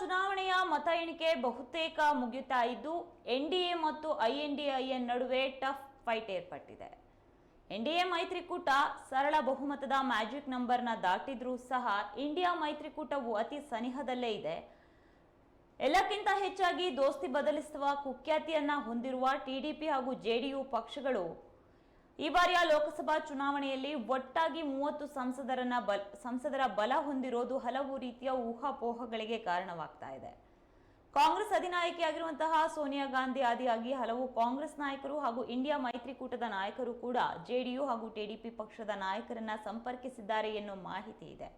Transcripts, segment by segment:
ಚುನಾವಣೆಯ ಮತ ಎಣಿಕೆ ಬಹುತೇಕ ಮುಗಿಯುತ್ತಾ ಇದ್ದು ಎನ್ಡಿಎ ಮತ್ತು ಐಎನ್ಡಿಐಎ ನಡುವೆ ಟಫ್ ಫೈಟ್ ಏರ್ಪಟ್ಟಿದೆ. ಎನ್ಡಿಎ ಮೈತ್ರಿಕೂಟ ಸರಳ ಬಹುಮತದ ಮ್ಯಾಜಿಕ್ ನಂಬರ್ನ ದಾಟಿದ್ರೂ ಸಹ ಇಂಡಿಯಾ ಮೈತ್ರಿಕೂಟವು ಅತಿ ಸನಿಹದಲ್ಲೇ ಇದೆ. ಎಲ್ಲಕ್ಕಿಂತ ಹೆಚ್ಚಾಗಿ ದೋಸ್ತಿ ಬದಲಿಸುವ ಕುಖ್ಯಾತಿಯನ್ನ ಹೊಂದಿರುವ ಟಿಡಿಪಿ ಹಾಗೂ ಜೆಡಿಯು ಪಕ್ಷಗಳು ಈ ಬಾರಿಯ ಲೋಕಸಭಾ ಚುನಾವಣೆಯಲ್ಲಿ ಒಟ್ಟಾಗಿ ಮೂವತ್ತು ಸಂಸದರನ್ನ ಬಲ ಸಂಸದರ ಬಲ ಹೊಂದಿರೋದು ಹಲವು ರೀತಿಯ ಊಹಾಪೋಹಗಳಿಗೆ ಕಾರಣವಾಗ್ತಾ ಇದೆ. ಕಾಂಗ್ರೆಸ್ ಅಧಿನಾಯಕಿಯಾಗಿರುವಂತಹ ಸೋನಿಯಾ ಗಾಂಧಿ ಆದಿಯಾಗಿ ಹಲವು ಕಾಂಗ್ರೆಸ್ ನಾಯಕರು ಹಾಗೂ ಇಂಡಿಯಾ ಮೈತ್ರಿಕೂಟದ ನಾಯಕರು ಕೂಡ ಜೆಡಿಯು ಹಾಗೂ ಟಿಡಿಪಿ ಪಕ್ಷದ ನಾಯಕರನ್ನ ಸಂಪರ್ಕಿಸಿದ್ದಾರೆ ಎನ್ನುವ ಮಾಹಿತಿ ಇದೆ.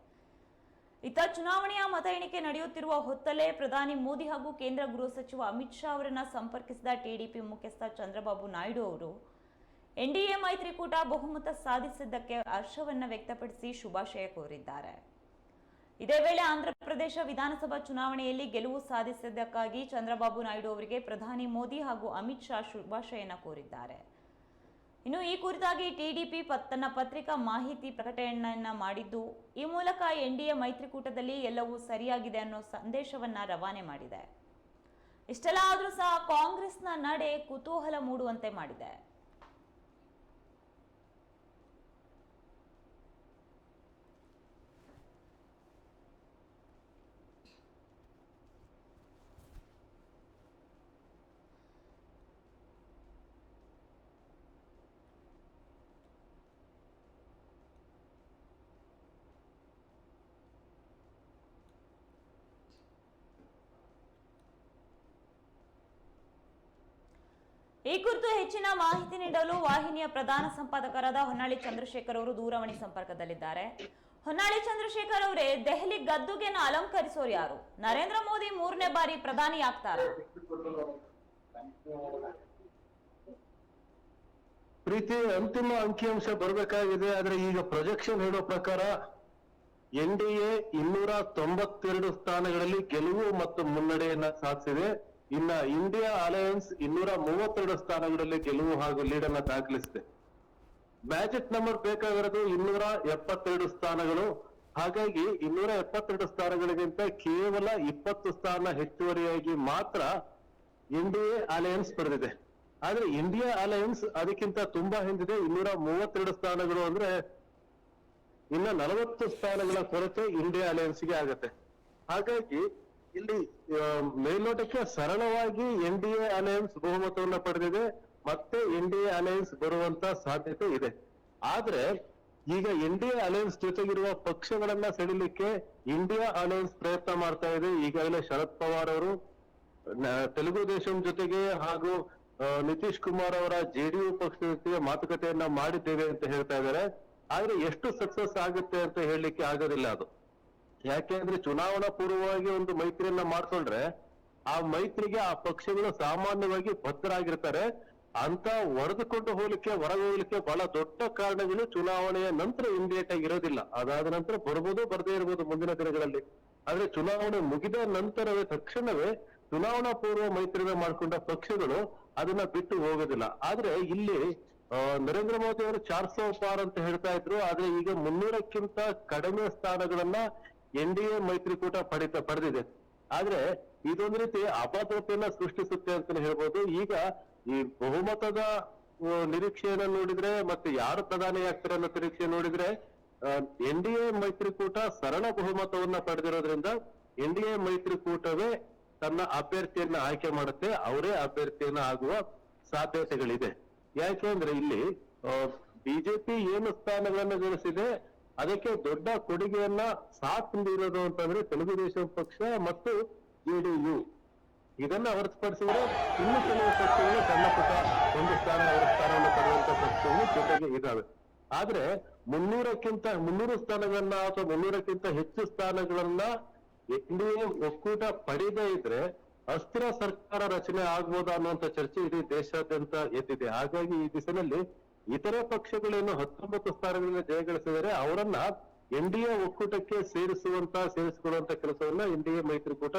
ಇತ್ತ ಚುನಾವಣೆಯ ಮತ ಎಣಿಕೆ ನಡೆಯುತ್ತಿರುವ ಹೊತ್ತಲೇ ಪ್ರಧಾನಿ ಮೋದಿ ಹಾಗೂ ಕೇಂದ್ರ ಗೃಹ ಸಚಿವ ಅಮಿತ್ ಶಾ ಅವರನ್ನ ಸಂಪರ್ಕಿಸಿದ ಟಿಡಿಪಿ ಮುಖ್ಯಸ್ಥ ಚಂದ್ರಬಾಬು ನಾಯ್ಡು ಅವರು ಎನ್ಡಿಎ ಮೈತ್ರಿಕೂಟ ಬಹುಮತ ಸಾಧಿಸಿದ್ದಕ್ಕೆ ಹರ್ಷವನ್ನ ವ್ಯಕ್ತಪಡಿಸಿ ಶುಭಾಶಯ ಕೋರಿದ್ದಾರೆ. ಇದೇ ವೇಳೆ ಆಂಧ್ರಪ್ರದೇಶ ವಿಧಾನಸಭಾ ಚುನಾವಣೆಯಲ್ಲಿ ಗೆಲುವು ಸಾಧಿಸಿದ್ದಕ್ಕಾಗಿ ಚಂದ್ರಬಾಬು ನಾಯ್ಡು ಅವರಿಗೆ ಪ್ರಧಾನಿ ಮೋದಿ ಹಾಗೂ ಅಮಿತ್ ಶಾ ಶುಭಾಶಯನ ಕೋರಿದ್ದಾರೆ. ಇನ್ನು ಈ ಕುರಿತಾಗಿ ಟಿಡಿಪಿ ತನ್ನ ಪತ್ರಿಕಾ ಮಾಹಿತಿ ಪ್ರಕಟಣೆಯನ್ನ ಮಾಡಿದ್ದು, ಈ ಮೂಲಕ ಎನ್ಡಿಎ ಮೈತ್ರಿಕೂಟದಲ್ಲಿ ಎಲ್ಲವೂ ಸರಿಯಾಗಿದೆ ಅನ್ನೋ ಸಂದೇಶವನ್ನ ರವಾನೆ ಮಾಡಿದೆ. ಇಷ್ಟೆಲ್ಲ ಆದರೂ ಸಹ ಕಾಂಗ್ರೆಸ್ನ ನಡೆ ಕುತೂಹಲ ಮೂಡುವಂತೆ ಮಾಡಿದೆ. ಈ ಕುರಿತು ಹೆಚ್ಚಿನ ಮಾಹಿತಿ ನೀಡಲು ವಾಹಿನಿಯ ಪ್ರಧಾನ ಸಂಪಾದಕರಾದ ಹೊನ್ನಾಳಿ ಚಂದ್ರಶೇಖರ್ ಅವರು ದೂರವಾಣಿ ಸಂಪರ್ಕದಲ್ಲಿದ್ದಾರೆ. ಹೊನ್ನಾಳಿ ಚಂದ್ರಶೇಖರ್ ಅವರೇ, ದೆಹಲಿ ಗದ್ದುಗೆನ ಅಲಂಕರಿಸೋರು ಯಾರು? ನರೇಂದ್ರ ಮೋದಿ ಮೂರನೇ ಬಾರಿ ಪ್ರಧಾನಿ ಆಗ್ತಾರ ಪ್ರೀತಿ ಅಂತಿಮ ಅಂಕಿಅಂಶ ಬರಬೇಕಾಗಿದೆ, ಆದ್ರೆ ಈಗ ಪ್ರೊಜೆಕ್ಷನ್ ಹೇಳೋ ಪ್ರಕಾರ ಎನ್ ಡಿ ಎ ಇನ್ನೂರ ತೊಂಬತ್ತೆರಡು ಸ್ಥಾನಗಳಲ್ಲಿ ಗೆಲುವು ಮತ್ತು ಮುನ್ನಡೆಯನ್ನ ಸಾಧಿಸಿದೆ. ಇನ್ನ ಇಂಡಿಯಾ ಅಲಯನ್ಸ್ ಇನ್ನೂರ ಮೂವತ್ತೆರಡು ಸ್ಥಾನಗಳಲ್ಲಿ ಗೆಲುವು ಹಾಗೂ ಲೀಡ್ ಅನ್ನ ದಾಖಲಿಸಿದೆ. ಮ್ಯಾಜಿಕ್ ನಂಬರ್ ಬೇಕಾಗಿರೋದು ಇನ್ನೂರ ಎಪ್ಪತ್ತೆರಡು ಸ್ಥಾನಗಳು. ಹಾಗಾಗಿ ಇನ್ನೂರ ಎಪ್ಪತ್ತೆರಡು ಸ್ಥಾನಗಳಿಗಿಂತ ಕೇವಲ ಇಪ್ಪತ್ತು ಸ್ಥಾನ ಹೆಚ್ಚುವರಿಯಾಗಿ ಮಾತ್ರ ಎನ್ಡಿಎ ಅಲಯನ್ಸ್ ಪಡೆದಿದೆ. ಆದ್ರೆ ಇಂಡಿಯಾ ಅಲಯನ್ಸ್ ಅದಕ್ಕಿಂತ ತುಂಬಾ ಹಿಂದಿದೆ. ಇನ್ನೂರ ಮೂವತ್ತೆರಡು ಸ್ಥಾನಗಳು ಅಂದ್ರೆ ಇನ್ನ ನಲವತ್ತು ಸ್ಥಾನಗಳ ಕೊರತೆ ಇಂಡಿಯಾ ಅಲಯನ್ಸ್ಗೆ ಆಗತ್ತೆ. ಹಾಗಾಗಿ ಇಲ್ಲಿ ಮೇಲ್ನೋಟಕ್ಕೆ ಸರಳವಾಗಿ ಎನ್ ಡಿ ಎ ಅಲಯನ್ಸ್ ಬಹುಮತವನ್ನ ಪಡೆದಿದೆ, ಮತ್ತೆ ಎನ್ ಡಿ ಎ ಅಲಯನ್ಸ್ ಬರುವಂತ ಸಾಧ್ಯತೆ ಇದೆ. ಆದ್ರೆ, ಈಗ ಎನ್ ಡಿ ಎ ಅಲಯನ್ಸ್ ಜೊತೆಗಿರುವ ಪಕ್ಷಗಳನ್ನ ಸೆಳಿಲಿಕ್ಕೆ ಇಂಡಿಯಾ ಅಲಯನ್ಸ್ ಪ್ರಯತ್ನ ಮಾಡ್ತಾ ಇದೆ. ಈಗಾಗಲೇ ಶರದ್ ಪವಾರ್ ಅವರು ತೆಲುಗು ದೇಶಂ ಜೊತೆಗೆ ಹಾಗೂ ನಿತೀಶ್ ಕುಮಾರ್ ಅವರ ಜೆಡಿಯು ಪಕ್ಷದ ಜೊತೆಗೆ ಮಾತುಕತೆಯನ್ನ ಮಾಡಿದ್ದೇವೆ ಅಂತ ಹೇಳ್ತಾ ಇದ್ದಾರೆ. ಆದ್ರೆ ಎಷ್ಟು ಸಕ್ಸಸ್ ಆಗುತ್ತೆ ಅಂತ ಹೇಳಲಿಕ್ಕೆ ಆಗೋದಿಲ್ಲ ಅದು. ಯಾಕೆಂದ್ರೆ ಚುನಾವಣಾ ಪೂರ್ವವಾಗಿ ಒಂದು ಮೈತ್ರಿಯನ್ನ ಮಾಡ್ಕೊಂಡ್ರೆ ಆ ಮೈತ್ರಿಗೆ ಆ ಪಕ್ಷಗಳು ಸಾಮಾನ್ಯವಾಗಿ ಭದ್ರಾಗಿರ್ತಾರೆ. ಅಂತ ಒಡೆದುಕೊಂಡು ಹೋಗ್ಲಿಕ್ಕೆ, ಹೊರಗೆ ಹೋಗ್ಲಿಕ್ಕೆ ಬಹಳ ದೊಡ್ಡ ಕಾರಣಗಳು ಚುನಾವಣೆಯ ನಂತರ ಇಮಿಡಿಯೇಟ್ ಆಗಿ ಇರೋದಿಲ್ಲ. ಅದಾದ ನಂತರ ಬರ್ಬೋದು, ಬರದೇ ಇರ್ಬೋದು ಮುಂದಿನ ದಿನಗಳಲ್ಲಿ. ಆದ್ರೆ ಚುನಾವಣೆ ಮುಗಿದ ನಂತರವೇ, ತಕ್ಷಣವೇ ಚುನಾವಣಾ ಪೂರ್ವ ಮೈತ್ರಿನ ಮಾಡ್ಕೊಂಡ ಪಕ್ಷಗಳು ಅದನ್ನ ಬಿಟ್ಟು ಹೋಗೋದಿಲ್ಲ. ಆದ್ರೆ ಇಲ್ಲಿ ನರೇಂದ್ರ ಮೋದಿ ಅವರು ಚಾರ್ ಸೌ ಪಾರ್ ಅಂತ ಹೇಳ್ತಾ ಇದ್ರು. ಆದ್ರೆ ಈಗ ಮುನ್ನೂರಕ್ಕಿಂತ ಕಡಿಮೆ ಸ್ಥಾನಗಳನ್ನ ಎನ್ ಡಿ ಎ ಮೈತ್ರಿಕೂಟ ಪಡಿತ, ಪಡೆದಿದೆ. ಆದ್ರೆ ಇದೊಂದು ರೀತಿ ಅಭದ್ರತೆಯನ್ನ ಸೃಷ್ಟಿಸುತ್ತೆ ಅಂತಾನೆ ಹೇಳ್ಬೋದು. ಈಗ ಈ ಬಹುಮತದ ನಿರೀಕ್ಷೆಯನ್ನ ನೋಡಿದ್ರೆ ಮತ್ತೆ ಯಾರು ಪ್ರಧಾನಿ ಆಗ್ತಾರೆ ಅನ್ನೋ ನಿರೀಕ್ಷೆ ನೋಡಿದ್ರೆ ಎನ್ ಡಿ ಎ ಮೈತ್ರಿಕೂಟ ಸರಳ ಬಹುಮತವನ್ನ ಪಡೆದಿರೋದ್ರಿಂದ ಎನ್ ಡಿ ಎ ಮೈತ್ರಿಕೂಟವೇ ತನ್ನ ಅಭ್ಯರ್ಥಿಯನ್ನ ಆಯ್ಕೆ ಮಾಡುತ್ತೆ. ಅವರೇ ಅಭ್ಯರ್ಥಿಯನ್ನ ಆಗುವ ಸಾಧ್ಯತೆಗಳಿದೆ. ಯಾಕೆಂದ್ರೆ ಇಲ್ಲಿ ಬಿಜೆಪಿ ಏನು ಸ್ಥಾನಗಳನ್ನು ಗಳಿಸಿದೆ ಅದಕ್ಕೆ ದೊಡ್ಡ ಕೊಡುಗೆಯನ್ನ ಸಾಥ್ ನೀಡಿರೋದು ಅಂತಂದ್ರೆ ತೆಲುಗುದೇಶಂ ಪಕ್ಷ ಮತ್ತು ಜೆಡಿಯು ಇದನ್ನ ಹೊರತುಪಡಿಸಿದ್ರೆ ಇನ್ನು ಕೆಲವು ಪಕ್ಷಗಳು ಸಣ್ಣ ಪುಟ್ಟ ಒಂದು ಸ್ಥಾನ, ಎರಡು ಸ್ಥಾನವನ್ನು ಪಡೆಯುವಂತ ಪಕ್ಷಗಳು ಜೊತೆಗೆ ಇದಾವೆ ಆದ್ರೆ ಮುನ್ನೂರಕ್ಕಿಂತ, ಮುನ್ನೂರು ಸ್ಥಾನಗಳನ್ನ ಅಥವಾ ಮುನ್ನೂರಕ್ಕಿಂತ ಹೆಚ್ಚು ಸ್ಥಾನಗಳನ್ನ ಎನ್ ಡಿ ಎ ಒಕ್ಕೂಟ ಪಡೆಯದೇ ಇದ್ರೆ ಅಸ್ಥಿರ ಸರ್ಕಾರ ರಚನೆ ಆಗ್ಬೋದಾ ಅನ್ನುವಂತ ಚರ್ಚೆ ಇಡೀ ದೇಶಾದ್ಯಂತ ಎದ್ದಿದೆ. ಹಾಗಾಗಿ ಈ ದಿಸೆಯಲ್ಲಿ ಇತರೆ ಪಕ್ಷಗಳೇನು ಹತ್ತೊಂಬತ್ತು ಸ್ಥಾನಗಳಿಂದ ಜಯಗಳಿಸಿದರೆ ಅವರನ್ನ ಎನ್ ಡಿ ಎ ಒಕ್ಕೂಟಕ್ಕೆ ಸೇರಿಸುವಂತ, ಸೇರಿಸಿಕೊಳ್ಳುವಂತ ಕೆಲಸವನ್ನ ಎನ್ ಡಿ ಎ ಮೈತ್ರಿಕೂಟ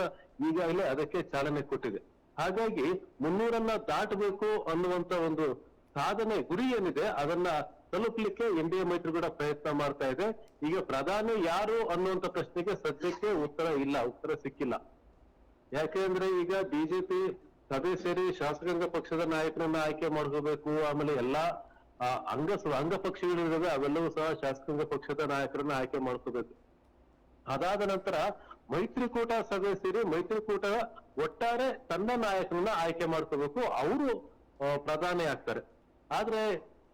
ಈಗಾಗಲೇ ಅದಕ್ಕೆ ಚಾಲನೆ ಕೊಟ್ಟಿದೆ. ಹಾಗಾಗಿ ಮುನ್ನೂರನ್ನ ದಾಟಬೇಕು ಅನ್ನುವಂತ ಒಂದು ಸಾಧನೆ ಗುರಿ ಏನಿದೆ, ಅದನ್ನ ತಲುಪಲಿಕ್ಕೆ ಎನ್ ಡಿ ಎ ಮೈತ್ರಿಕೂಟ ಪ್ರಯತ್ನ ಮಾಡ್ತಾ ಇದೆ. ಈಗ ಪ್ರಧಾನಿ ಯಾರು ಅನ್ನುವಂತ ಪ್ರಶ್ನೆಗೆ ಸದ್ಯಕ್ಕೆ ಉತ್ತರ ಇಲ್ಲ, ಉತ್ತರ ಸಿಕ್ಕಿಲ್ಲ. ಯಾಕೆಂದ್ರೆ ಈಗ ಬಿಜೆಪಿ ಸಭೆ ಸೇರಿ ಶಾಸಕಾಂಗ ಪಕ್ಷದ ನಾಯಕರನ್ನ ಆಯ್ಕೆ ಮಾಡ್ಕೋಬೇಕು, ಆಮೇಲೆ ಎಲ್ಲಾ ಆ, ಅಂಗ ಅಂಗ ಪಕ್ಷಗಳಿದಾವೆ ಅವೆಲ್ಲವೂ ಸಹ ಶಾಸಕಾಂಗ ಪಕ್ಷದ ನಾಯಕರನ್ನ ಆಯ್ಕೆ ಮಾಡ್ಕೋಬೇಕು. ಅದಾದ ನಂತರ ಮೈತ್ರಿಕೂಟ ಸಭೆ ಸೇರಿ ಮೈತ್ರಿಕೂಟ ಒಟ್ಟಾರೆ ತನ್ನ ನಾಯಕರನ್ನ ಆಯ್ಕೆ ಮಾಡ್ಕೋಬೇಕು. ಅವರು ಪ್ರಧಾನಿ ಆಗ್ತಾರೆ. ಆದ್ರೆ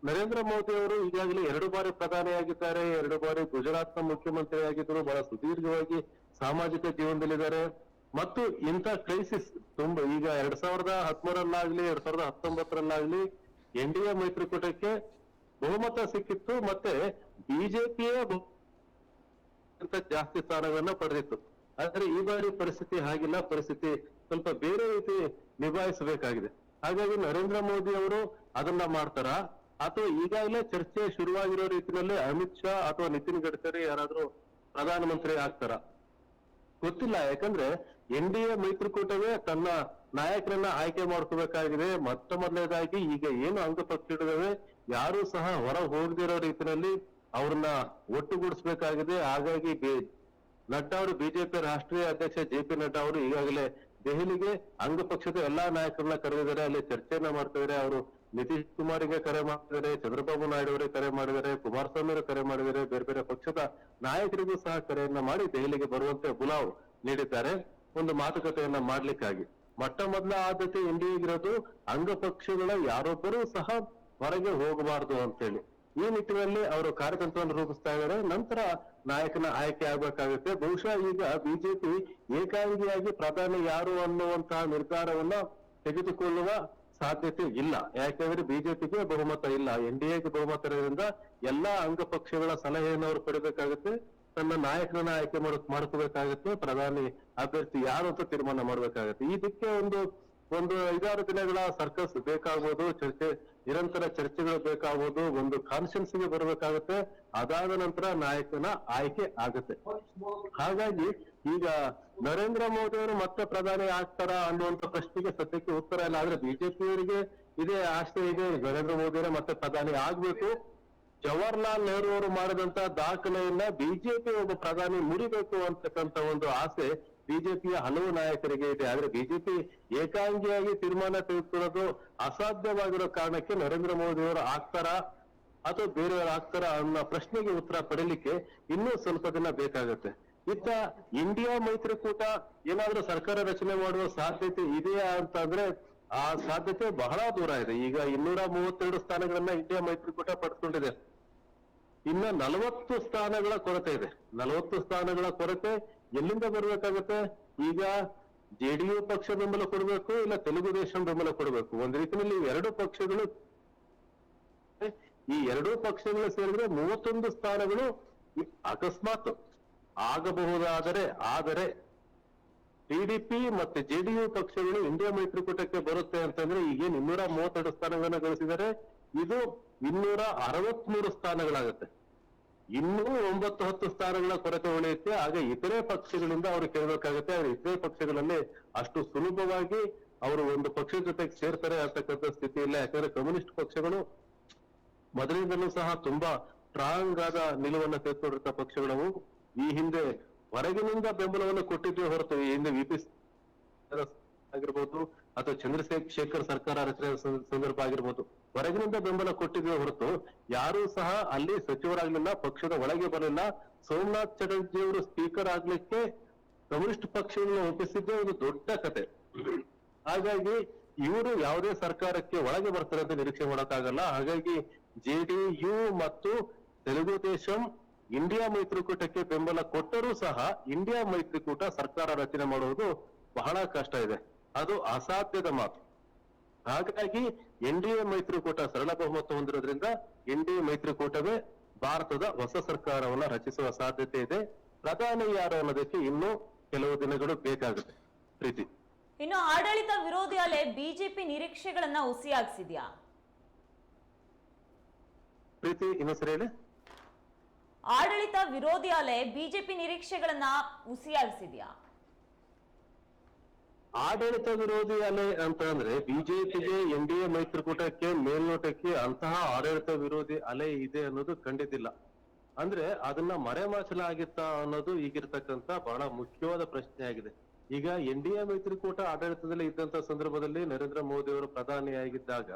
ನರೇಂದ್ರ ಮೋದಿ ಅವರು ಈಗಾಗಲೇ ಎರಡು ಬಾರಿ ಪ್ರಧಾನಿಯಾಗಿದ್ದಾರೆ ಎರಡು ಬಾರಿ ಗುಜರಾತ್ನ ಮುಖ್ಯಮಂತ್ರಿ ಆಗಿದ್ರು ಬಹಳ ಸುದೀರ್ಘವಾಗಿ ಸಾಮಾಜಿಕ ಜೀವನದಲ್ಲಿದ್ದಾರೆ. ಮತ್ತು ಇಂಥ ಕ್ರೈಸಿಸ್ ತುಂಬಾ ಈಗ ಎರಡ್ ಸಾವಿರದ ಹದಿಮೂರಲ್ಲಾಗ್ಲಿ ಎರಡ್ ಸಾವಿರದ ಹತ್ತೊಂಬತ್ತರಲ್ಲಾಗ್ಲಿ ಎನ್ ಡಿ ಎ ಮೈತ್ರಿಕೂಟಕ್ಕೆ ಬಹುಮತ ಸಿಕ್ಕಿತ್ತು, ಮತ್ತೆ ಬಿಜೆಪಿಯೇ ಜಾಸ್ತಿ ಸ್ಥಾನಗಳನ್ನ ಪಡೆದಿತ್ತು. ಆದ್ರೆ ಈ ಬಾರಿ ಪರಿಸ್ಥಿತಿ ಹಾಗಿಲ್ಲ, ಪರಿಸ್ಥಿತಿ ಸ್ವಲ್ಪ ಬೇರೆ ರೀತಿ ನಿಭಾಯಿಸಬೇಕಾಗಿದೆ. ಹಾಗಾಗಿ ನರೇಂದ್ರ ಮೋದಿ ಅವರು ಅದನ್ನ ಮಾಡ್ತಾರ? ಅಥವಾ ಈಗಾಗಲೇ ಚರ್ಚೆ ಶುರುವಾಗಿರೋ ರೀತಿಯಲ್ಲಿ ಅಮಿತ್ ಶಾ ಅಥವಾ ನಿತಿನ್ ಗಡ್ಕರಿ ಯಾರಾದ್ರೂ ಪ್ರಧಾನಮಂತ್ರಿ ಆಗ್ತಾರ? ಗೊತ್ತಿಲ್ಲ, ಯಾಕಂದ್ರೆ ಎನ್ ಡಿ ಎ ಮೈತ್ರಿಕೂಟವೇ ತನ್ನ ನಾಯಕರನ್ನ ಆಯ್ಕೆ ಮಾಡ್ಕೋಬೇಕಾಗಿದೆ. ಮೊತ್ತ ಮೊದಲನೇದಾಗಿ ಈಗ ಏನು ಅಂಗಪಕ್ಷಗಳಿದಾವೆ ಯಾರು ಸಹ ಹೊರ ಹೋಗದಿರೋ ರೀತಿಯಲ್ಲಿ ಅವ್ರನ್ನ ಒಟ್ಟುಗೂಡಿಸ್ಬೇಕಾಗಿದೆ. ಹಾಗಾಗಿ ನಡ್ಡಾ ಅವರು ಬಿಜೆಪಿ ರಾಷ್ಟ್ರೀಯ ಅಧ್ಯಕ್ಷ ಜೆ ಪಿ ನಡ್ಡಾ ಅವರು ಈಗಾಗಲೇ ದೆಹಲಿಗೆ ಅಂಗಪಕ್ಷದ ಎಲ್ಲಾ ನಾಯಕರನ್ನ ಕರೆದಿದ್ದಾರೆ. ಅಲ್ಲಿ ಚರ್ಚೆಯನ್ನ ಮಾಡ್ತಿದ್ದಾರೆ. ಅವರು ನಿತೀಶ್ ಕುಮಾರ್ಗೆ ಕರೆ ಮಾಡಿದ್ದಾರೆ ಚಂದ್ರಬಾಬು ನಾಯ್ಡು ಅವರಿಗೆ ಕರೆ ಮಾಡಿದ್ದಾರೆ, ಕುಮಾರಸ್ವಾಮಿ ಅವರು ಕರೆ ಮಾಡಿದ್ದಾರೆ. ಬೇರೆ ಬೇರೆ ಪಕ್ಷದ ನಾಯಕರಿಗೂ ಸಹ ಕರೆಯನ್ನ ಮಾಡಿ ದೆಹಲಿಗೆ ಬರುವಂತೆ ಬುಲಾವ್ ನೀಡಿದ್ದಾರೆ. ಒಂದು ಮಾತುಕತೆಯನ್ನ ಮಾಡ್ಲಿಕ್ಕಾಗಿ. ಮೊಟ್ಟ ಮೊದಲ ಆದ್ಯತೆ ಇಂಡಿಯಾಗಿರೋದು ಅಂಗಪಕ್ಷಗಳ ಯಾರೊಬ್ಬರೂ ಸಹ ಹೊರಗೆ ಹೋಗಬಾರದು ಅಂತೇಳಿ. ಈ ನಿಟ್ಟಿನಲ್ಲಿ ಅವರು ಕಾರ್ಯತಂತ್ರವನ್ನು ರೂಪಿಸ್ತಾ ಇದ್ದಾರೆ. ನಂತರ ನಾಯಕನ ಆಯ್ಕೆ ಆಗ್ಬೇಕಾಗುತ್ತೆ. ಬಹುಶಃ ಈಗ ಬಿಜೆಪಿ ಏಕಾಂಗಿಯಾಗಿ ಪ್ರಧಾನಿ ಯಾರು ಅನ್ನುವಂತಹ ನಿರ್ಧಾರವನ್ನ ತೆಗೆದುಕೊಳ್ಳುವ ಸಾಧ್ಯತೆ ಇಲ್ಲ. ಯಾಕೆಂದ್ರೆ ಬಿಜೆಪಿಗೆ ಬಹುಮತ ಇಲ್ಲ. ಎನ್ ಡಿ ಎಗೆ ಬಹುಮತ ಇರೋದ್ರಿಂದ ಎಲ್ಲಾ ಅಂಗಪಕ್ಷಗಳ ಸಲಹೆಯನ್ನು ಅವರು ಪಡಿಬೇಕಾಗುತ್ತೆ. ತನ್ನ ನಾಯಕರನ್ನ ಆಯ್ಕೆ ಮಾಡ್ ಮಾಡ್ಕೋಬೇಕಾಗತ್ತೆ ಪ್ರಧಾನಿ ಅಭ್ಯರ್ಥಿ ಯಾರು ಅಂತ ತೀರ್ಮಾನ ಮಾಡ್ಬೇಕಾಗತ್ತೆ. ಇದಕ್ಕೆ ಒಂದು ಒಂದು ಐದಾರು ದಿನಗಳ ಸರ್ಕಸ್ ಬೇಕಾಗ್ಬೋದು, ಚರ್ಚೆ, ನಿರಂತರ ಚರ್ಚೆಗಳು ಬೇಕಾಗ್ಬೋದು, ಒಂದು ಕಾನ್ಫಿಡೆನ್ಸ್ಗೆ ಬರಬೇಕಾಗತ್ತೆ. ಅದಾದ ನಂತರ ನಾಯಕನ ಆಯ್ಕೆ ಆಗುತ್ತೆ. ಹಾಗಾಗಿ ಈಗ ನರೇಂದ್ರ ಮೋದಿ ಅವರು ಮತ್ತೆ ಪ್ರಧಾನಿ ಆಗ್ತಾರ ಅನ್ನುವಂತ ಪ್ರಶ್ನೆಗೆ ಸದ್ಯಕ್ಕೆ ಉತ್ತರ ಇಲ್ಲ. ಆದ್ರೆ ಬಿಜೆಪಿಯವರಿಗೆ ಇದೇ ಆಸೆ ಇದೆ. ನರೇಂದ್ರ ಮೋದಿ ಅವರೇ ಮತ್ತೆ ಪ್ರಧಾನಿ ಆಗ್ಬೇಕು. ಜವಾಹರ್ಲಾಲ್ ನೆಹರು ಅವರು ಮಾಡಿದಂತ ದಾಖಲೆಯನ್ನ ಬಿಜೆಪಿ ಒಬ್ಬ ಪ್ರಧಾನಿ ಮುರಿಬೇಕು ಅಂತಕ್ಕಂತ ಒಂದು ಆಸೆ ಬಿಜೆಪಿಯ ಹಲವು ನಾಯಕರಿಗೆ ಇದೆ. ಆದ್ರೆ ಬಿಜೆಪಿ ಏಕಾಂಗಿಯಾಗಿ ತೀರ್ಮಾನ ತೆಗೆದುಕೊಳ್ಳೋದು ಅಸಾಧ್ಯವಾಗಿರೋ ಕಾರಣಕ್ಕೆ ನರೇಂದ್ರ ಮೋದಿ ಅವರು ಆಗ್ತಾರಾ ಅಥವಾ ಬೇರೆಯವರು ಆಗ್ತಾರ ಅನ್ನೋ ಪ್ರಶ್ನೆಗೆ ಉತ್ತರ ಪಡೀಲಿಕ್ಕೆ ಇನ್ನೂ ಸ್ವಲ್ಪ ದಿನ ಬೇಕಾಗುತ್ತೆ. ಇತ್ತ ಇಂಡಿಯಾ ಮೈತ್ರಿಕೂಟ ಏನಾದ್ರೂ ಸರ್ಕಾರ ರಚನೆ ಮಾಡುವ ಸಾಧ್ಯತೆ ಇದೆಯಾ ಅಂತ ಅಂದ್ರೆ ಆ ಸಾಧ್ಯತೆ ಬಹಳ ದೂರ ಇದೆ. ಈಗ ಇನ್ನೂರ ಮೂವತ್ತೆರಡು ಸ್ಥಾನಗಳನ್ನ ಇಂಡಿಯಾ ಮೈತ್ರಿಕೂಟ ಪಡ್ಕೊಂಡಿದೆ. ಇನ್ನ ನಲವತ್ತು ಸ್ಥಾನಗಳ ಕೊರತೆ ಇದೆ. ನಲವತ್ತು ಸ್ಥಾನಗಳ ಕೊರತೆ ಎಲ್ಲಿಂದ ಬರಬೇಕಾಗುತ್ತೆ? ಈಗ ಜೆಡಿಯು ಪಕ್ಷ ಬೆಂಬಲ ಕೊಡಬೇಕು, ಇಲ್ಲ ತೆಲುಗು ದೇಶಂ ಬೆಂಬಲ ಕೊಡಬೇಕು? ಒಂದ್ ರೀತಿಯಲ್ಲಿ ಎರಡು ಪಕ್ಷಗಳು, ಈ ಎರಡೂ ಪಕ್ಷಗಳು ಸೇರಿದ್ರೆ ಮೂವತ್ತೊಂದು ಸ್ಥಾನಗಳು ಅಕಸ್ಮಾತ್ ಆಗಬಹುದಾದರೆ, ಆದರೆ ಟಿಡಿಪಿ ಮತ್ತೆ ಜೆಡಿಯು ಪಕ್ಷಗಳು ಇಂಡಿಯಾ ಮೈತ್ರಿಕೂಟಕ್ಕೆ ಬರುತ್ತೆ ಅಂತಂದ್ರೆ ಈಗೇನು ಇನ್ನೂರ ಮೂವತ್ತೆರಡು ಸ್ಥಾನಗಳನ್ನ ಗಳಿಸಿದರೆ ಇದು ಇನ್ನೂರ ಅರವತ್ಮೂರು ಸ್ಥಾನಗಳಾಗುತ್ತೆ. ಇನ್ನೂ ಒಂಬತ್ತು ಹತ್ತು ಸ್ಥಾನಗಳ ಕೊರತೆ ಉಳಿಯುತ್ತೆ ಆಗ ಇತರೆ ಪಕ್ಷಗಳಿಂದ ಅವರು ಕೇಳಬೇಕಾಗುತ್ತೆ. ಆದ್ರೆ ಇತರೆ ಪಕ್ಷಗಳಲ್ಲಿ ಅಷ್ಟು ಸುಲಭವಾಗಿ ಅವರು ಒಂದು ಪಕ್ಷದ ಜೊತೆಗೆ ಸೇರ್ತಾರೆ ಅಂತಕ್ಕಂಥ ಸ್ಥಿತಿ ಇಲ್ಲ ಯಾಕಂದ್ರೆ ಕಮ್ಯುನಿಸ್ಟ್ ಪಕ್ಷಗಳು ಮೊದಲಿಂದಲೂ ಸಹ ತುಂಬಾ ಸ್ಟ್ರಾಂಗ್ ಆದ ನಿಲುವನ್ನ ತೆಗೆದುಕೊಂಡಿರ್ತ ಪಕ್ಷಗಳು ಈ ಹಿಂದೆ ಹೊರಗಿನಿಂದ ಬೆಂಬಲವನ್ನು ಕೊಟ್ಟಿದ್ದೇ ಹೊರತು ಈ ಹಿಂದೆ ವಿಪಿ ಆಗಿರ್ಬೋದು, ಅಥವಾ ಚಂದ್ರಶೇಖರ್ ಶೇಖರ್ ಸರ್ಕಾರ ರಚನೆ ಸಂದ- ಸಂದರ್ಭ ಆಗಿರ್ಬೋದು, ಹೊರಗಿನಿಂದ ಬೆಂಬಲ ಕೊಟ್ಟಿದ್ದೇ ಹೊರತು ಯಾರೂ ಸಹ ಅಲ್ಲಿ ಸಚಿವರಾಗ್ಲಿಲ್ಲ, ಪಕ್ಷದ ಒಳಗೆ ಬರಲಿಲ್ಲ. ಸೋಮನಾಥ್ ಚಟರ್ಜಿ ಅವರು ಸ್ಪೀಕರ್ ಆಗ್ಲಿಕ್ಕೆ ಕಮ್ಯುನಿಸ್ಟ್ ಪಕ್ಷವನ್ನು ಒಪ್ಪಿಸಿದ್ದೇ ಒಂದು ದೊಡ್ಡ ಕತೆ. ಹಾಗಾಗಿ ಇವರು ಯಾವುದೇ ಸರ್ಕಾರಕ್ಕೆ ಒಳಗೆ ಬರ್ತಾರೆ ಅಂತ ನಿರೀಕ್ಷೆ ಮಾಡೋಕ್ಕಾಗಲ್ಲ. ಹಾಗಾಗಿ ಜೆಡಿಯು ಮತ್ತು ತೆಲುಗು ದೇಶಂ ಇಂಡಿಯಾ ಮೈತ್ರಿಕೂಟಕ್ಕೆ ಬೆಂಬಲ ಕೊಟ್ಟರೂ ಸಹ ಇಂಡಿಯಾ ಮೈತ್ರಿಕೂಟ ಸರ್ಕಾರ ರಚನೆ ಮಾಡುವುದು ಬಹಳ ಕಷ್ಟ ಇದೆ. ಅದು ಅಸಾಧ್ಯದ ಮಾತು. ಹಾಗಾಗಿ ಎನ್ ಡಿ ಎ ಮೈತ್ರಿಕೂಟ ಸರಳ ಬಹುಮತ ಹೊಂದಿರೋದ್ರಿಂದ ಎನ್ ಡಿ ಎ ಮೈತ್ರಿಕೂಟವೇ ಭಾರತದ ಹೊಸ ಸರ್ಕಾರವನ್ನ ರಚಿಸುವ ಸಾಧ್ಯತೆ ಇದೆ. ಪ್ರಧಾನಿ ಯಾರು ಅನ್ನೋದಕ್ಕೆ ಇನ್ನೂ ಕೆಲವು ದಿನಗಳು ಬೇಕಾಗುತ್ತೆ. ಪ್ರೀತಿ. ಇನ್ನು ಆಡಳಿತ ವಿರೋಧಿ ಅಲೆ ಬಿಜೆಪಿ ನಿರೀಕ್ಷೆಗಳನ್ನ ಹುಸಿಯಾಗಿಸಿದ್ಯಾ? ಪ್ರೀತಿ ಇನ್ನೊಂದ್ಸರಿ ಹೇಳಿ. ಆಡಳಿತ ವಿರೋಧಿ ಅಲೆ ಬಿಜೆಪಿ ನಿರೀಕ್ಷೆಗಳನ್ನ ಹುಸಿಯಾಗಿಸಿದ್ಯಾ? ಆಡಳಿತ ವಿರೋಧಿ ಅಲೆ ಅಂತ ಅಂದ್ರೆ ಬಿಜೆಪಿಗೆ, ಎನ್ ಡಿ ಎ ಮೈತ್ರಿಕೂಟಕ್ಕೆ, ಮೇಲ್ನೋಟಕ್ಕೆ ಅಂತಹ ಆಡಳಿತ ವಿರೋಧಿ ಅಲೆ ಇದೆ ಅನ್ನೋದು ಖಂಡಿತಿಲ್ಲ ಅಂದ್ರೆ ಅದನ್ನ ಮರೆಮಾಚಲಾಗಿತ್ತ ಅನ್ನೋದು ಈಗಿರ್ತಕ್ಕಂತ ಬಹಳ ಮುಖ್ಯವಾದ ಪ್ರಶ್ನೆ ಆಗಿದೆ ಈಗ ಎನ್ ಡಿ ಎ ಮೈತ್ರಿಕೂಟ ಆಡಳಿತದಲ್ಲಿ ಇದ್ದಂತ ಸಂದರ್ಭದಲ್ಲಿ ನರೇಂದ್ರ ಮೋದಿ ಅವರು ಪ್ರಧಾನಿಯಾಗಿದ್ದಾಗ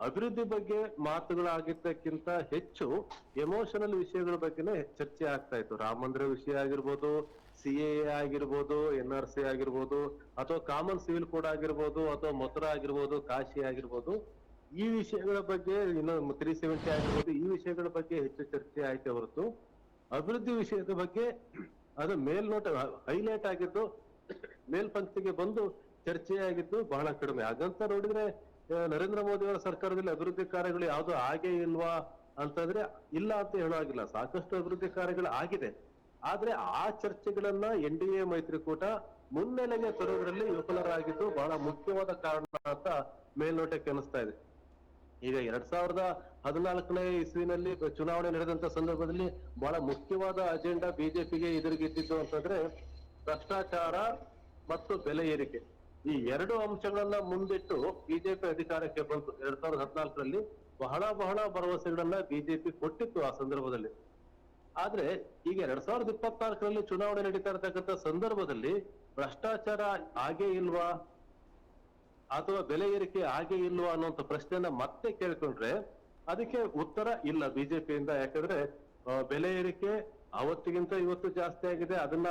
ಅಭಿವೃದ್ಧಿ ಬಗ್ಗೆ ಮಾತುಗಳಾಗಿದ್ದಕ್ಕಿಂತ ಹೆಚ್ಚು ಎಮೋಷನಲ್ ವಿಷಯಗಳ ಬಗ್ಗೆನೇ ಚರ್ಚೆ ಆಗ್ತಾ ಇತ್ತು. ರಾಮ ಮಂದಿರ ವಿಷಯ ಆಗಿರ್ಬೋದು ಸಿ ಎ ಆಗಿರ್ಬೋದು ಎನ್ ಆರ್ ಸಿ ಆಗಿರ್ಬೋದು, ಅಥವಾ ಕಾಮನ್ ಸಿವಿಲ್ ಕೋಡ್ ಆಗಿರ್ಬೋದು, ಅಥವಾ ಮಥುರಾ ಆಗಿರ್ಬೋದು, ಕಾಶಿ ಆಗಿರ್ಬೋದು, ಈ ವಿಷಯಗಳ ಬಗ್ಗೆ ಇನ್ನು ತ್ರೀ ಸೆವೆಂಟಿ ಆಗಿರ್ಬೋದು, ಈ ವಿಷಯಗಳ ಬಗ್ಗೆ ಹೆಚ್ಚು ಚರ್ಚೆ ಆಯ್ತೆ ಹೊರತು, ಅಭಿವೃದ್ಧಿ ವಿಷಯದ ಬಗ್ಗೆ ಅದು ಮೇಲ್ನೋಟ ಹೈಲೈಟ್ ಆಗಿದ್ದು, ಮೇಲ್ಪಂಕ್ತಿಗೆ ಬಂದು ಚರ್ಚೆ ಆಗಿದ್ದು ಬಹಳ ಕಡಿಮೆ. ಹಾಗಂತ ನೋಡಿದ್ರೆ ನರೇಂದ್ರ ಮೋದಿ ಅವರ ಸರ್ಕಾರದಲ್ಲಿ ಅಭಿವೃದ್ಧಿ ಕಾರ್ಯಗಳು ಯಾವುದು ಆಗೇ ಇಲ್ವಾ ಅಂತಂದ್ರೆ ಇಲ್ಲ ಅಂತ ಹೇಳೋ ಸಾಕಷ್ಟು ಅಭಿವೃದ್ಧಿ ಕಾರ್ಯಗಳು ಆಗಿದೆ. ಆದ್ರೆ ಆ ಚರ್ಚೆಗಳನ್ನ ಎನ್ ಡಿ ಎ ಮೈತ್ರಿಕೂಟ ಮುನ್ನೆಲೆಗೆ ತರೋದ್ರಲ್ಲಿ ವಿಫಲರಾಗಿದ್ದು ಬಹಳ ಮುಖ್ಯವಾದ ಕಾರಣ ಅಂತ ಮೇಲ್ನೋಟಕ್ಕೆ ಅನಿಸ್ತಾ ಇದೆ. ಈಗ ಎರಡ್ ಸಾವಿರದ ಹದಿನಾಲ್ಕನೇ ಇಸ್ವಿನಲ್ಲಿ ಚುನಾವಣೆ ನಡೆದಂತ ಸಂದರ್ಭದಲ್ಲಿ ಬಹಳ ಮುಖ್ಯವಾದ ಅಜೆಂಡಾ ಬಿಜೆಪಿಗೆ ಎದುರುಗಿದ್ದಿದ್ದು ಅಂತಂದ್ರೆ ಭ್ರಷ್ಟಾಚಾರ ಮತ್ತು ಬೆಲೆ ಏರಿಕೆ. ಈ ಎರಡು ಅಂಶಗಳನ್ನ ಮುಂದಿಟ್ಟು ಬಿಜೆಪಿ ಅಧಿಕಾರಕ್ಕೆ ಬಂತು. ಎರಡ್ ಸಾವಿರದ ಹದಿನಾಲ್ಕರಲ್ಲಿ ಬಹಳ ಬಹಳ ಭರವಸೆಗಳನ್ನ ಬಿಜೆಪಿ ಕೊಟ್ಟಿತ್ತು ಆ ಸಂದರ್ಭದಲ್ಲಿ. ಆದ್ರೆ ಈಗ ಎರಡ್ ಸಾವಿರದ ಇಪ್ಪತ್ನಾಲ್ಕರಲ್ಲಿ ಚುನಾವಣೆ ನಡೀತಾ ಇರತಕ್ಕಂತ ಸಂದರ್ಭದಲ್ಲಿ ಭ್ರಷ್ಟಾಚಾರ ಆಗೇ ಇಲ್ವಾ? ಅಥವಾ ಬೆಲೆ ಏರಿಕೆ ಆಗೇ ಇಲ್ವಾ ಅನ್ನುವಂತ ಪ್ರಶ್ನೆಯನ್ನ ಮತ್ತೆ ಕೇಳ್ಕೊಂಡ್ರೆ ಅದಕ್ಕೆ ಉತ್ತರ ಇಲ್ಲ ಬಿಜೆಪಿಯಿಂದ. ಯಾಕಂದ್ರೆ ಬೆಲೆ ಏರಿಕೆ ಅವತ್ತಿಗಿಂತ ಇವತ್ತು ಜಾಸ್ತಿ ಆಗಿದೆ. ಅದನ್ನ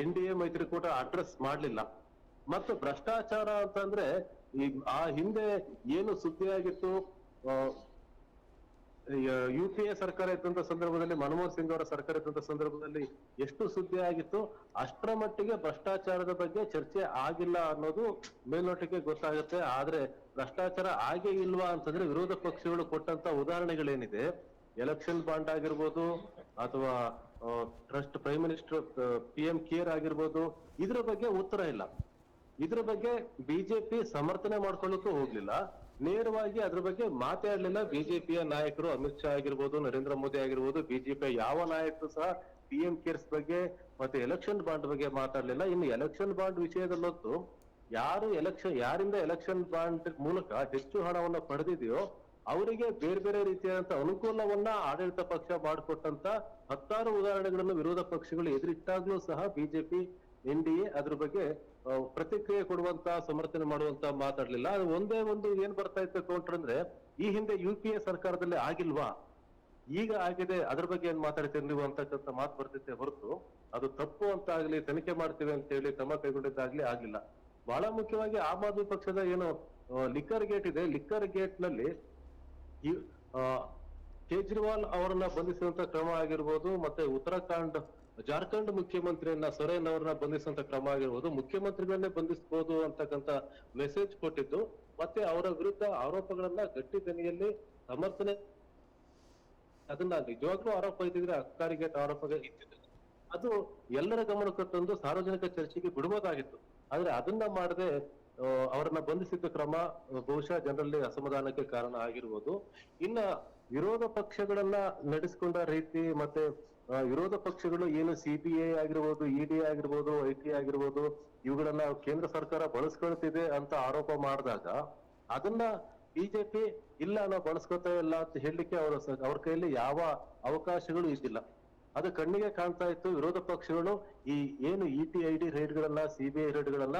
ಎನ್ ಡಿ ಎ ಮೈತ್ರಿಕೂಟ ಅಡ್ರೆಸ್ ಮಾಡ್ಲಿಲ್ಲ. ಮತ್ತು ಭ್ರಷ್ಟಾಚಾರ ಅಂತಂದ್ರೆ ಈ ಆ ಹಿಂದೆ ಏನು ಸುದ್ದಿ ಆಗಿತ್ತು ಆ, ಯು ಪಿ ಎ ಸರ್ಕಾರ ಇದ್ದಂತ ಸಂದರ್ಭದಲ್ಲಿ ಮನಮೋಹನ್ ಸಿಂಗ್ ಅವರ ಸರ್ಕಾರ ಇದ್ದಂತ ಸಂದರ್ಭದಲ್ಲಿ ಎಷ್ಟು ಸುದ್ದಿ ಆಗಿತ್ತು ಅಷ್ಟರ ಮಟ್ಟಿಗೆ ಭ್ರಷ್ಟಾಚಾರದ ಬಗ್ಗೆ ಚರ್ಚೆ ಆಗಿಲ್ಲ ಅನ್ನೋದು ಮೇಲ್ನೋಟಕ್ಕೆ ಗೊತ್ತಾಗುತ್ತೆ. ಆದ್ರೆ ಭ್ರಷ್ಟಾಚಾರ ಆಗೇ ಇಲ್ವಾ ಅಂತಂದ್ರೆ ವಿರೋಧ ಪಕ್ಷಗಳು ಕೊಟ್ಟಂತ ಉದಾಹರಣೆಗಳೇನಿದೆ? ಎಲೆಕ್ಷನ್ ಬಾಂಡ್ ಆಗಿರ್ಬೋದು ಅಥವಾ trust prime minister P M care ಆಗಿರ್ಬೋದು, ಇದ್ರ ಬಗ್ಗೆ ಉತ್ತರ ಇಲ್ಲ. ಇದ್ರ ಬಗ್ಗೆ ಬಿಜೆಪಿ ಸಮರ್ಥನೆ ಮಾಡ್ಕೊಳ್ಳೋಕ್ಕೂ ಹೋಗ್ಲಿಲ್ಲ. ನೇರವಾಗಿ ಅದ್ರ ಬಗ್ಗೆ ಮಾತಾಡ್ಲಿಲ್ಲ ಬಿಜೆಪಿಯ ನಾಯಕರು. ಅಮಿತ್ ಶಾ ಆಗಿರ್ಬೋದು, ನರೇಂದ್ರ ಮೋದಿ ಆಗಿರ್ಬೋದು, ಬಿಜೆಪಿಯ ಯಾವ ನಾಯಕರು ಸಹ ಪಿ ಎಂ ಕೇರ್ಸ್ ಬಗ್ಗೆ ಮತ್ತೆ ಎಲೆಕ್ಷನ್ ಬಾಂಡ್ ಬಗ್ಗೆ ಮಾತಾಡ್ಲಿಲ್ಲ. ಇನ್ನು ಎಲೆಕ್ಷನ್ ಬಾಂಡ್ ವಿಷಯದಲ್ಲೊತ್ತು ಯಾರು ಎಲೆಕ್ಷನ್ ಯಾರಿಂದ ಎಲೆಕ್ಷನ್ ಬಾಂಡ್ ಮೂಲಕ ಹೆಚ್ಚು ಹಣವನ್ನ ಪಡೆದಿದೆಯೋ ಅವರಿಗೆ ಬೇರೆ ಬೇರೆ ರೀತಿಯಾದಂತ ಅನುಕೂಲವನ್ನ ಆಡಳಿತ ಪಕ್ಷ ಮಾಡಿಕೊಟ್ಟಂತ ಹತ್ತಾರು ಉದಾಹರಣೆಗಳನ್ನು ವಿರೋಧ ಪಕ್ಷಗಳು ಎದುರಿಟ್ಟಾಗ್ಲೂ ಸಹ ಬಿಜೆಪಿ ಎನ್ ಡಿ ಎ ಅದ್ರ ಬಗ್ಗೆ ಪ್ರತಿಕ್ರಿಯೆ ಕೊಡುವಂತ ಸಮರ್ಥನೆ ಮಾಡುವಂತ ಮಾತಾಡ್ಲಿಲ್ಲ. ಅದು ಒಂದೇ ಒಂದು ಏನ್ ಬರ್ತಾ ಇತ್ತು ಕೌಂಟರ್ ಅಂದ್ರೆ, ಈ ಹಿಂದೆ ಯು ಪಿ ಎ ಸರ್ಕಾರದಲ್ಲಿ ಆಗಿಲ್ವಾ? ಈಗ ಆಗಿದೆ, ಅದ್ರ ಬಗ್ಗೆ ಏನ್ ಮಾತಾಡ್ತೀರಿ ನೀವು ಅಂತಕ್ಕಂಥ ಮಾತು ಬರ್ತೈತೆ ಹೊರತು, ಅದು ತಪ್ಪು ಅಂತ ಆಗ್ಲಿ, ತನಿಖೆ ಮಾಡ್ತೀವಿ ಅಂತ ಹೇಳಿ ಕ್ರಮ ಕೈಗೊಂಡಿದ್ದಾಗ್ಲಿ ಆಗಿಲ್ಲ ಬಹಳ ಮುಖ್ಯವಾಗಿ ಆಮ್ ಆದ್ಮಿ ಪಕ್ಷದ ಏನು ಲಿಕ್ಕರ್ ಗೇಟ್ ಇದೆ. ಲಿಕ್ಕರ್ ಗೇಟ್ನಲ್ಲಿ ಕೇಜ್ರಿವಾಲ್ ಅವರನ್ನ ಬಂಧಿಸುವಂತ ಕ್ರಮ ಆಗಿರ್ಬೋದು, ಮತ್ತೆ ಉತ್ತರಾಖಂಡ್ ಜಾರ್ಖಂಡ್ ಮುಖ್ಯಮಂತ್ರಿಯನ್ನ ಸೊರೇನ್ ಅವರನ್ನ ಬಂಧಿಸುವಂತ ಕ್ರಮ ಆಗಿರ್ಬೋದು ಮುಖ್ಯಮಂತ್ರಿಗಳನ್ನೇ ಬಂಧಿಸಬಹುದು ಅಂತಕ್ಕಂತ ಮೆಸೇಜ್ ಕೊಟ್ಟಿದ್ದು, ಮತ್ತೆ ಅವರ ವಿರುದ್ಧ ಆರೋಪಗಳನ್ನ ಗಟ್ಟಿ ದನಿಯಲ್ಲಿ ಸಮರ್ಥನೆ ಅದನ್ನ ನಿಜವಾಗ್ಲೂ ಆರೋಪ ಇದ್ದಿದ್ರೆ ಅಕ್ಕಾರಿ ಗೇಟ್ ಆರೋಪ ಇದ್ದಿದ್ರೆ ಅದು ಎಲ್ಲರ ಗಮನಕ್ಕೆ ತಂದು ಸಾರ್ವಜನಿಕ ಚರ್ಚೆಗೆ ಬಿಡಬಹುದಾಗಿತ್ತು ಆದ್ರೆ ಅದನ್ನ ಮಾಡದೆ ಅವರನ್ನ ಬಂಧಿಸಿದ್ದ ಕ್ರಮ ಬಹುಶಃ ಜನರಲ್ಲಿ ಅಸಮಾಧಾನಕ್ಕೆ ಕಾರಣ ಆಗಿರ್ಬೋದು. ಇನ್ನ ವಿರೋಧ ಪಕ್ಷಗಳನ್ನ ನಡೆಸಿಕೊಂಡ ರೀತಿ ಮತ್ತೆ ವಿರೋಧ ಪಕ್ಷಗಳು ಏನು ಸಿಬಿಐ ಆಗಿರ್ಬೋದು ಇಡಿ ಆಗಿರ್ಬೋದು ಐ ಟಿ ಆಗಿರ್ಬೋದು, ಇವುಗಳನ್ನ ಕೇಂದ್ರ ಸರ್ಕಾರ ಬಳಸ್ಕೊಳ್ತಿದೆ ಅಂತ ಆರೋಪ ಮಾಡಿದಾಗ ಅದನ್ನ ಬಿಜೆಪಿ ಇಲ್ಲ ನಾವು ಬಳಸ್ಕೊತಾ ಇಲ್ಲ ಅಂತ ಹೇಳಲಿಕ್ಕೆ ಅವರ ಅವ್ರ ಕೈಯಲ್ಲಿ ಯಾವ ಅವಕಾಶಗಳು ಇದ್ದಿಲ್ಲ. ಅದು ಕಣ್ಣಿಗೆ ಕಾಣ್ತಾ ಇತ್ತು, ವಿರೋಧ ಪಕ್ಷಗಳು ಈ ಏನು ಇ ಟಿ ಐ ಡಿ ರೇಡ್ಗಳನ್ನ ಸಿಬಿಐ ರೇಡ್ಗಳನ್ನ